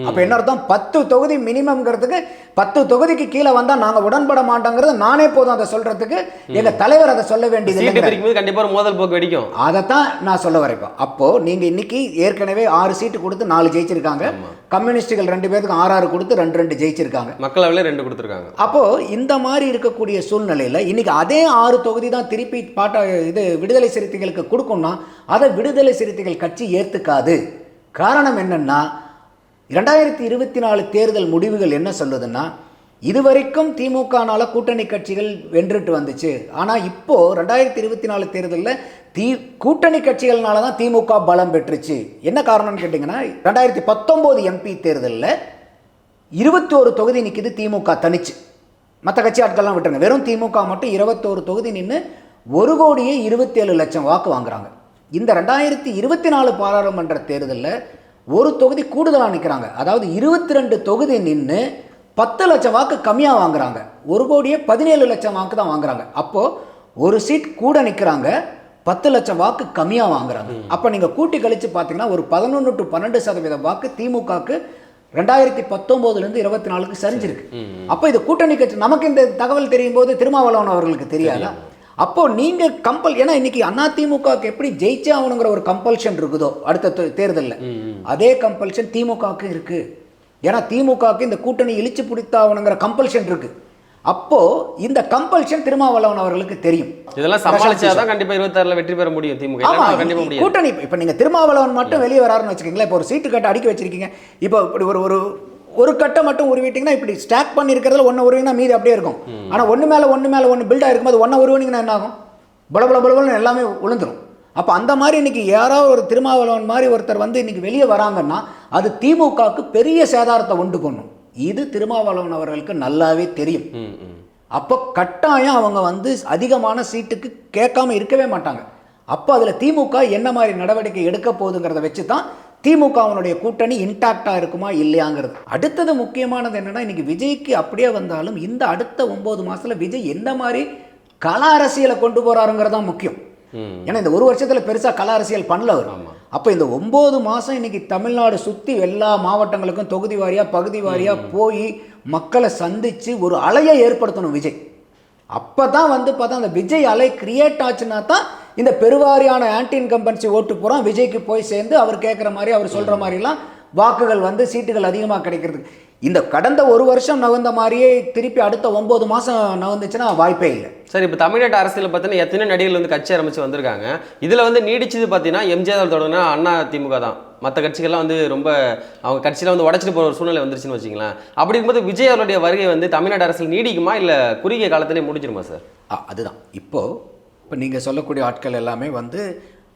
Speaker 2: அப்போ என்ன அர்த்தம்? பத்து தொகுதி மினிமம்ங்கிறதுக்கு பத்து தொகுதிக்கு கீழே வந்தால் நாங்கள் உடன்பட மாட்டோங்கிறது நானே போதும் அதை சொல்றதுக்கு. எங்க தலைவர் அதை சொல்ல வேண்டியது
Speaker 1: சீட்டு
Speaker 2: இல்லைங்கிறார்.
Speaker 1: பிரிக்கும் போது கண்டிப்பா ஒரு மோதல் போக்கு வெடிக்கும்.
Speaker 2: அதைத்தான் நான் சொல்ல வரேன் இப்போ அப்போ நீங்க இன்னைக்கு ஏற்கனவே ஆறு சீட்டு கொடுத்து நாலு ஜெயிச்சிருக்காங்க. கம்யூனிஸ்டுகள் ரெண்டு பேருக்கு ஆறு ஆறு கொடுத்து ரெண்டு ரெண்டு ஜெயிச்சிருக்காங்க.
Speaker 1: மக்களவையில ரெண்டு கொடுத்துருக்காங்க.
Speaker 2: அப்போ இந்த மாதிரி இருக்கக்கூடிய சூழ்நிலையில இன்னைக்கு அதே ஆறு தொகுதி தான் திருப்பி பாட்ட இது விடுதலை சிறுத்தைகளுக்கு கொடுக்கும்னா அதை விடுதலை சிறுத்தைகள் கட்சி ஏத்துக்காது. காரணம் என்னன்னா இரண்டாயிரத்தி இருபத்தி நாலு தேர்தல் முடிவுகள் என்ன சொல்லுதுன்னா இதுவரைக்கும் திமுகனால கூட்டணி கட்சிகள் வென்றுட்டு வந்துச்சு. ஆனால் இப்போது ரெண்டாயிரத்தி இருபத்தி நாலு தேர்தலில் தி கூட்டணி கட்சிகள்னால தான் திமுக பலம் பெற்றுச்சு. என்ன காரணம்னு கேட்டிங்கன்னா ரெண்டாயிரத்தி பத்தொம்போது எம்பி தேர்தலில் இருபத்தி ஒரு தொகுதி நிற்கிது திமுக தனிச்சு. மற்ற கட்சி ஆட்கள்லாம் விட்டுருங்க. வெறும் திமுக மட்டும் இருபத்தோரு தொகுதி நின்று ஒரு கோடியே இருபத்தேழு லட்சம் வாக்கு வாங்குறாங்க. இந்த ரெண்டாயிரத்தி இருபத்தி நாலு பாராளுமன்ற தேர்தலில் ஒரு தொகுதி கூடுதலாக நிற்கிறாங்க அதாவது இருபத்தி ரெண்டு தொகுதி நின்று பத்து லட்சம் வாக்கு கம்மியாக வாங்குறாங்க. ஒரு கோடியே பதினேழு லட்சம் வாக்கு தான் வாங்குறாங்க. அப்போது ஒரு சீட் கூட நிற்கிறாங்க பத்து லட்சம் வாக்கு கம்மியாக வாங்குறாங்க. அப்போ நீங்கள் கூட்டி கழிச்சு பார்த்தீங்கன்னா ஒரு பதினொன்று டு பன்னெண்டு சதவீதம் வாக்கு திமுகவுக்கு ரெண்டாயிரத்தி பத்தொம்போதுலேருந்து இருபத்தி நாலுக்கு சரிஞ்சிருக்கு. அப்போ இது கூட்டணி கட்சி நமக்கு இந்த தகவல் தெரியும் போது திருமாவளவன் அவர்களுக்கு தெரியாதா. அப்போ நீங்க கம்பல் ஏன்னா இன்னைக்கு அதிமுகவுக்கு எப்படி ஜெயிச்சே ஆகணுங்கிற ஒரு கம்பல்ஷன் இருக்குதோ அடுத்த தேர்தல்ல. அதே கம்பல்ஷன் திமுகவுக்கு இருக்கு. ஏன்னா திமுகவுக்கு இந்த கூட்டணி இழிச்சு பிடித்தாகணுங்கிற கம்பல்ஷன் இருக்கு. அப்போ இந்த கம்பல்ஷன் திருமாவளவன் அவர்களுக்கு தெரியும்.
Speaker 1: இதெல்லாம் சமாளிச்சாதான் கண்டிப்பா இருபத்தாறுல வெற்றி பெற முடியும் திமுக.
Speaker 2: ஆமா
Speaker 1: கண்டிப்பா
Speaker 2: கூட்டணி இப்ப நீங்க திருமாவளவன் மட்டும் வெளியே வராருன்னு வச்சுக்கோங்களேன் இப்போ ஒரு சீட்டு கட்ட அடிக்க வச்சிருக்கீங்க. இப்போ இப்படி ஒரு ஒரு ஒரு கட்டை மட்டும் உருவிட்டீங்கன்னா இப்படி ஸ்டாக் பண்ணி இருக்கிறதுல ஒன்று உருவினா மீதி அப்படியே இருக்கும். ஆனா ஒன்று மேல ஒன்று மேல ஒன்று பில்ட் ஆயிருக்கும்போது ஒன்றை உருவினீங்கன்னா என்ன ஆகும்? பளபள பளபளன்னு எல்லாமே விழுந்துரும் அப்போ அந்த மாதிரி இன்னைக்கு யாரோ ஒரு திருமாவளவன் மாதிரி ஒருத்தர் வந்து இன்னைக்கு வெளியே வராங்கன்னா அது திமுகவுக்கு பெரிய சேதாரத்தை உண்டு பண்ணும். இது திருமாவளவன் அவர்களுக்கு நல்லாவே தெரியும். அப்போ கட்டாயம் அவங்க வந்து அதிகமான சீட்டுக்கு கேட்காம இருக்கவே மாட்டாங்க. அப்போ அதில் திமுக என்ன மாதிரி நடவடிக்கை எடுக்க போகுதுங்கிறத வச்சு தான் திமுகவினுடைய கூட்டணி இன்டாக்டா இருக்குமா இல்லையாங்கிறது. அடுத்தது முக்கியமானது என்னன்னா இன்னைக்கு விஜய்க்கு அப்படியே வந்தாலும் இந்த அடுத்த ஒன்பது மாசத்துல விஜய் எந்த மாதிரி கல அரசியலை கொண்டு போறாருங்கிறது தான் முக்கியம். ஏன்னா இந்த ஒரு வருஷத்துல பெருசா கல அரசியல் பண்ணல அவர்.
Speaker 1: ஆமா.
Speaker 2: அப்போ இந்த ஒன்பது மாசம் இன்னைக்கு தமிழ்நாடு சுத்தி எல்லா மாவட்டங்களுக்கும் தொகுதி வாரியா பகுதி வாரியா போய் மக்களை சந்திச்சு ஒரு அலையை ஏற்படுத்தணும் விஜய். அப்பதான் வந்து பார்த்தா அந்த விஜய் அலை கிரியேட் ஆச்சுன்னா தான் இந்த பெருவாரியான ஆன்டி இன்கம்பன்சி ஓட்டு பூரா விஜய்க்கு போய் சேர்ந்து அவர் கேட்குற மாதிரி அவர் சொல்ற மாதிரிலாம் வாக்குகள் வந்து சீட்டுகள் அதிகமாக கிடைக்கிறதுக்கு இந்த கடந்த ஒரு வருஷம் நகர்ந்த மாதிரியே திருப்பி அடுத்த ஒன்பது மாசம் நகர்ந்துச்சுன்னா வாய்ப்பே இல்லை.
Speaker 1: சரி இப்போ தமிழ்நாட்டு அரசியல் பார்த்தீங்கன்னா எத்தனை நடிகர்கள் வந்து கட்சி ஆரம்பிச்சு வந்திருக்காங்க? இதில் வந்து நீடிச்சது பார்த்தீங்கன்னா எம்ஜிஆர் தொடங்கினா அண்ணா திமுக தான். மற்ற கட்சிகள்லாம் வந்து ரொம்ப அவங்க கட்சியில் வந்து உடச்சிட்டு போகிற ஒரு சூழ்நிலை வந்துருச்சுன்னு வச்சிங்களேன் அப்படி இருக்கும்போது விஜய் அவருடைய வருகை வந்து தமிழ்நாடு அரசியல் நீடிக்குமா இல்லை குறுகிய காலத்திலே முடிஞ்சிருமா சார்?
Speaker 2: அதுதான். இப்போ இப்போ நீங்கள் சொல்லக்கூடிய ஆட்கள் எல்லாமே வந்து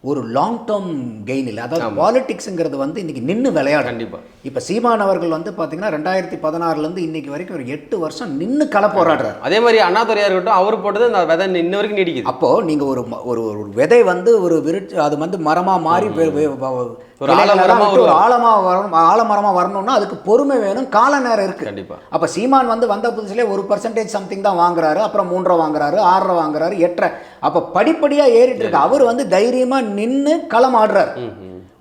Speaker 2: ஒரு லாங் டேர்ம் கெயின் இல்லை. அதாவது பாலிடிக்ஸுங்கிறது வந்து இன்னைக்கு நின்று விளையாடும்.
Speaker 1: கண்டிப்பா.
Speaker 2: இப்போ சீமான் அவர்கள் வந்து பார்த்தீங்கன்னா ரெண்டாயிரத்தி பதினாறுலேருந்து இன்னைக்கு வரைக்கும் ஒரு எட்டு வருஷம் நின்று கள போராடுறாரு.
Speaker 1: அதே மாதிரி அண்ணாதுரையா இருக்கட்டும் அவர் போட்டது அந்த விதை இன்ன வரைக்கும் நீடிக்குது.
Speaker 2: அப்போ நீங்க ஒரு ஒரு ஒரு விதை வந்து ஒரு விருட்ச அது வந்து மரமா மாறி
Speaker 1: ஒரு
Speaker 2: கிளைகளெல்லாம்
Speaker 1: ஆலமரமா
Speaker 2: விட்டு ஒரு
Speaker 1: உருவாகும்.
Speaker 2: ஆழமா வரணும் ஆலமரமா வரணும்னா அதுக்கு பொறுமை வேணும் கால நேரம் இருக்கு.
Speaker 1: கண்டிப்பா.
Speaker 2: அப்ப சீமான் வந்து வந்த புதுசுலேயே ஒரு பர்சன்டேஜ் சம்திங் தான் வாங்குறாரு அப்புறம் மூன்றரை வாங்குறாரு ஆறரை வாங்குறாரு எட்டரை. அப்ப படிப்படியா ஏறிட்டு இருக்கு. அவர் வந்து தைரியமா நின்னு களம் ஆடுறாரு.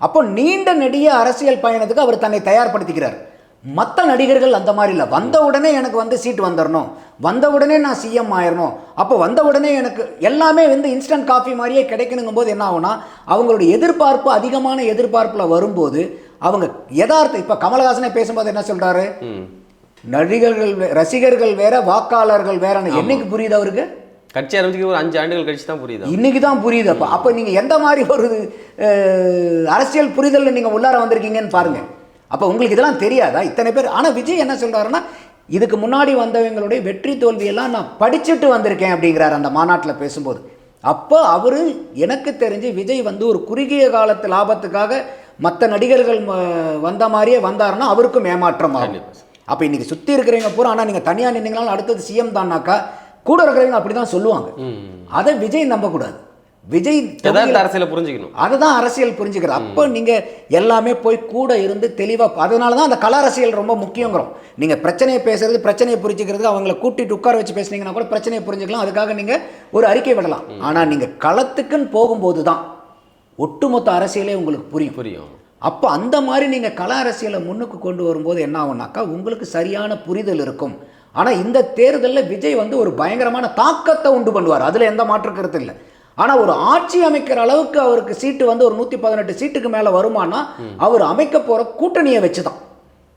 Speaker 2: அப்போ நீண்ட நெடிய அரசியல் பயணத்துக்கு அவர் தன்னை தயார்படுத்திக்கிறார். மற்ற நடிகர்கள் அந்த மாதிரி இல்லை. வந்த உடனே எனக்கு வந்து சீட் வந்துடணும் வந்த உடனே நான் சிஎம் ஆயிடணும் அப்போ வந்த உடனே எனக்கு எல்லாமே வந்து இன்ஸ்டன்ட் காஃபி மாதிரியே கிடைக்கணுங்கும் போது என்ன ஆகும்னா அவங்களுடைய எதிர்பார்ப்பு அதிகமான எதிர்பார்ப்பில் வரும்போது அவங்க யதார்த்த இப்போ கமலஹாசனே பேசும்போது என்ன சொல்றாரு? நடிகர்கள் ரசிகர்கள் வேற வாக்காளர்கள் வேறன்னு என்னைக்கு புரியுது அவருக்கு?
Speaker 1: கட்சி ஆரம்பிச்சு ஒரு அஞ்சு ஆண்டுகள் கழிச்சு தான் புரியுது
Speaker 2: இன்னைக்கு தான் புரியுது அப்போ. அப்போ நீங்கள் எந்த மாதிரி ஒரு அரசியல் புரிதலில் நீங்கள் உள்ளார வந்திருக்கீங்கன்னு பாருங்க. அப்போ உங்களுக்கு இதெல்லாம் தெரியாதா? இத்தனை பேர். ஆனால் விஜய் என்ன சொல்றாருன்னா இதுக்கு முன்னாடி வந்தவங்களுடைய வெற்றி தோல்வியெல்லாம் நான் படிச்சுட்டு வந்திருக்கேன் அப்படிங்கிறார் அந்த மாநாட்டில் பேசும்போது. அப்போ அவர் எனக்கு தெரிஞ்சு விஜய் வந்து ஒரு குறுகிய காலத்து லாபத்துக்காக மற்ற நடிகர்கள் வந்த மாதிரியே வந்தாருன்னா அவருக்கும் ஏமாற்றம் ஆகும். அப்போ இன்னைக்கு சுற்றி இருக்கிறவங்க பூரா ஆனால் நீங்கள் தனியாக நின்னீங்கனாலும் அடுத்தது சிஎம் தான்னாக்கா கூட இருக்கிறவங்க அப்படி தான் சொல்லுவாங்க அதை விஜய் நம்பக்கூடாது. விஜய்
Speaker 1: அரசியலை புரிஞ்சுக்கணும்.
Speaker 2: அதை தான் அரசியல் புரிஞ்சுக்கிறது. அப்போ நீங்கள் எல்லாமே போய் கூட இருந்து தெளிவாக அதனால தான் அந்த கல அரசியல் ரொம்ப முக்கியங்கிறோம். நீங்கள் பிரச்சனையை பேசுறது பிரச்சனையை புரிஞ்சுக்கிறதுக்கு அவங்கள கூட்டிட்டு உட்கார வச்சு பேசுனீங்கன்னா கூட பிரச்சனையை புரிஞ்சுக்கலாம். அதுக்காக நீங்கள் ஒரு அறிக்கை விடலாம். ஆனால் நீங்கள் களத்துக்குன்னு போகும்போது தான் ஒட்டுமொத்த அரசியலே உங்களுக்கு புரியும்.
Speaker 1: புரியும்.
Speaker 2: அப்போ அந்த மாதிரி நீங்கள் கல அரசியலை முன்னுக்கு கொண்டு வரும்போது என்ன ஆகும்னாக்கா உங்களுக்கு சரியான புரிதல் இருக்கும். ஆனால் இந்த தேர்தலில் விஜய் வந்து ஒரு பயங்கரமான தாக்கத்தை உண்டு பண்ணுவார். அதில் எந்த மாற்று கருத்து இல்லை. ஆனால் ஒரு ஆட்சி அமைக்கிற அளவுக்கு அவருக்கு சீட்டு வந்து ஒரு நூற்றி பதினெட்டு சீட்டுக்கு மேலே வருமானா அவர் அமைக்க போகிற கூட்டணியை வச்சு தான்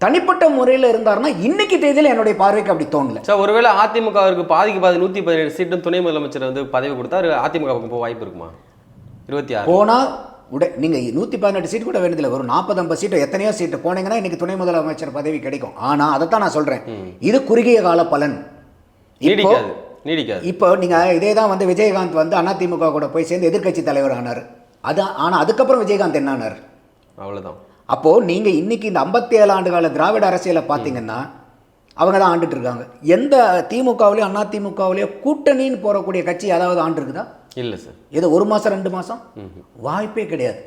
Speaker 2: தனிப்பட்ட முறையில் இருந்தாருன்னா இன்னைக்கு தேதியில் என்னுடைய பார்வைக்கு அப்படி தோணல.
Speaker 1: சார் ஒருவேளை அதிமுகவிற்கு பாதிக்கு பாதி நூற்றி பதினேழு சீட்டும் துணை முதலமைச்சர் வந்து பதவி கொடுத்தா அதிமுகவுக்கு போக வாய்ப்பு இருக்குமா? இருபத்தி ஆறு.
Speaker 2: போனால் உட நீங்கள் நூற்றி பதினெட்டு சீட் கூட வேண்டியதில்லை. ஒரு நாற்பது ஐம்பது சீட்டு எத்தனையோ சீட்டு போனீங்கன்னா இன்னைக்கு துணை முதலமைச்சர் பதவி கிடைக்கும். ஆனால் அதைத்தான் நான் சொல்கிறேன் இது குறுகிய கால பலன். இப்போ
Speaker 1: நீடிக்காது
Speaker 2: இப்போ நீங்கள் இதே தான் வந்து விஜயகாந்த் வந்து அதிமுக கூட போய் சேர்ந்து எதிர்க்கட்சி தலைவர் ஆனார். அதான் ஆனால் அதுக்கப்புறம் விஜயகாந்த் என்ன ஆனார்?
Speaker 1: அவ்வளவுதான்.
Speaker 2: அப்போது நீங்கள் இன்னைக்கு இந்த ஐம்பத்தி ஏழு ஆண்டு கால திராவிட அரசியலை பார்த்தீங்கன்னா அவங்க தான் ஆண்டுட்டு இருக்காங்க. எந்த திமுகவிலையோ கூட்டணின்னு போகக்கூடிய கட்சி ஏதாவது ஆண்டு இருக்குதா
Speaker 1: இல்லை சார்
Speaker 2: ஏதோ ஒரு மாதம் ரெண்டு மாதம் வாய்ப்பே கிடையாது.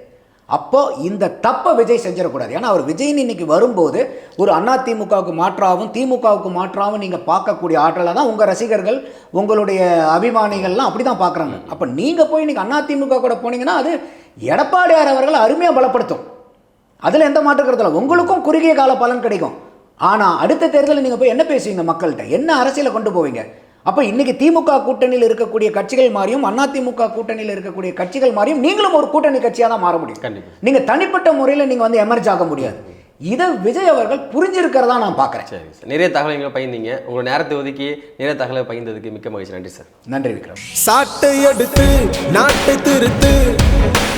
Speaker 2: அப்போ இந்த தப்பை விஜய் செஞ்சிடக்கூடாது. ஏன்னா அவர் விஜய்னு இன்னைக்கு வரும்போது ஒரு அண்ணா திமுகவுக்கு மாற்றாகவும் திமுகவுக்கு மாற்றாகவும் நீங்கள் பார்க்கக்கூடிய ஆற்றலை தான் உங்கள் ரசிகர்கள் உங்களுடைய அபிமானிகள்லாம் அப்படி தான் பார்க்குறாங்க அப்போ நீங்கள் போய் இன்னைக்கு அண்ணா திமுக கூட போனீங்கன்னா அது எடப்பாடியார் அவர்களை அருமையாக பலப்படுத்தும். அதில் எந்த மாற்று கருத்து இல்லை. உங்களுக்கும் குறுகிய கால பலன் கிடைக்கும். ஆனால் அடுத்த தேர்தலில் நீங்கள் போய் என்ன பேசுவீங்க மக்கள்கிட்ட? என்ன அரசியலை கொண்டு போவீங்க? அப்போ இன்னைக்கு திமுக கூட்டணியில் இருக்கக்கூடிய கட்சிகள் மாறியும் அண்ணா திமுக கூட்டணியில் இருக்கக்கூடிய கட்சிகள் மாறியும் நீங்களும் ஒரு கூட்டணி கட்சியாக தான் மாற முடியும்.
Speaker 1: கண்டிப்பா.
Speaker 2: நீங்கள் தனிப்பட்ட முறையில் நீங்கள் வந்து எமர்ஜ் ஆக முடியாது. இதை விஜய் அவர்கள் புரிஞ்சிருக்கிறதா நான் பார்க்குறேன்
Speaker 1: சரி சார். நிறைய தகவல்களை பகிர்ந்தீங்க. உங்களோட நேரத்தை ஒதுக்கி நிறைய தகவலை பகிர்ந்ததுக்கு மிக்க மகிழ்ச்சி. நன்றி சார்.
Speaker 2: நன்றி விக்ரம்.
Speaker 4: சாட்டை எடுத்து நாட்டை திருத்து.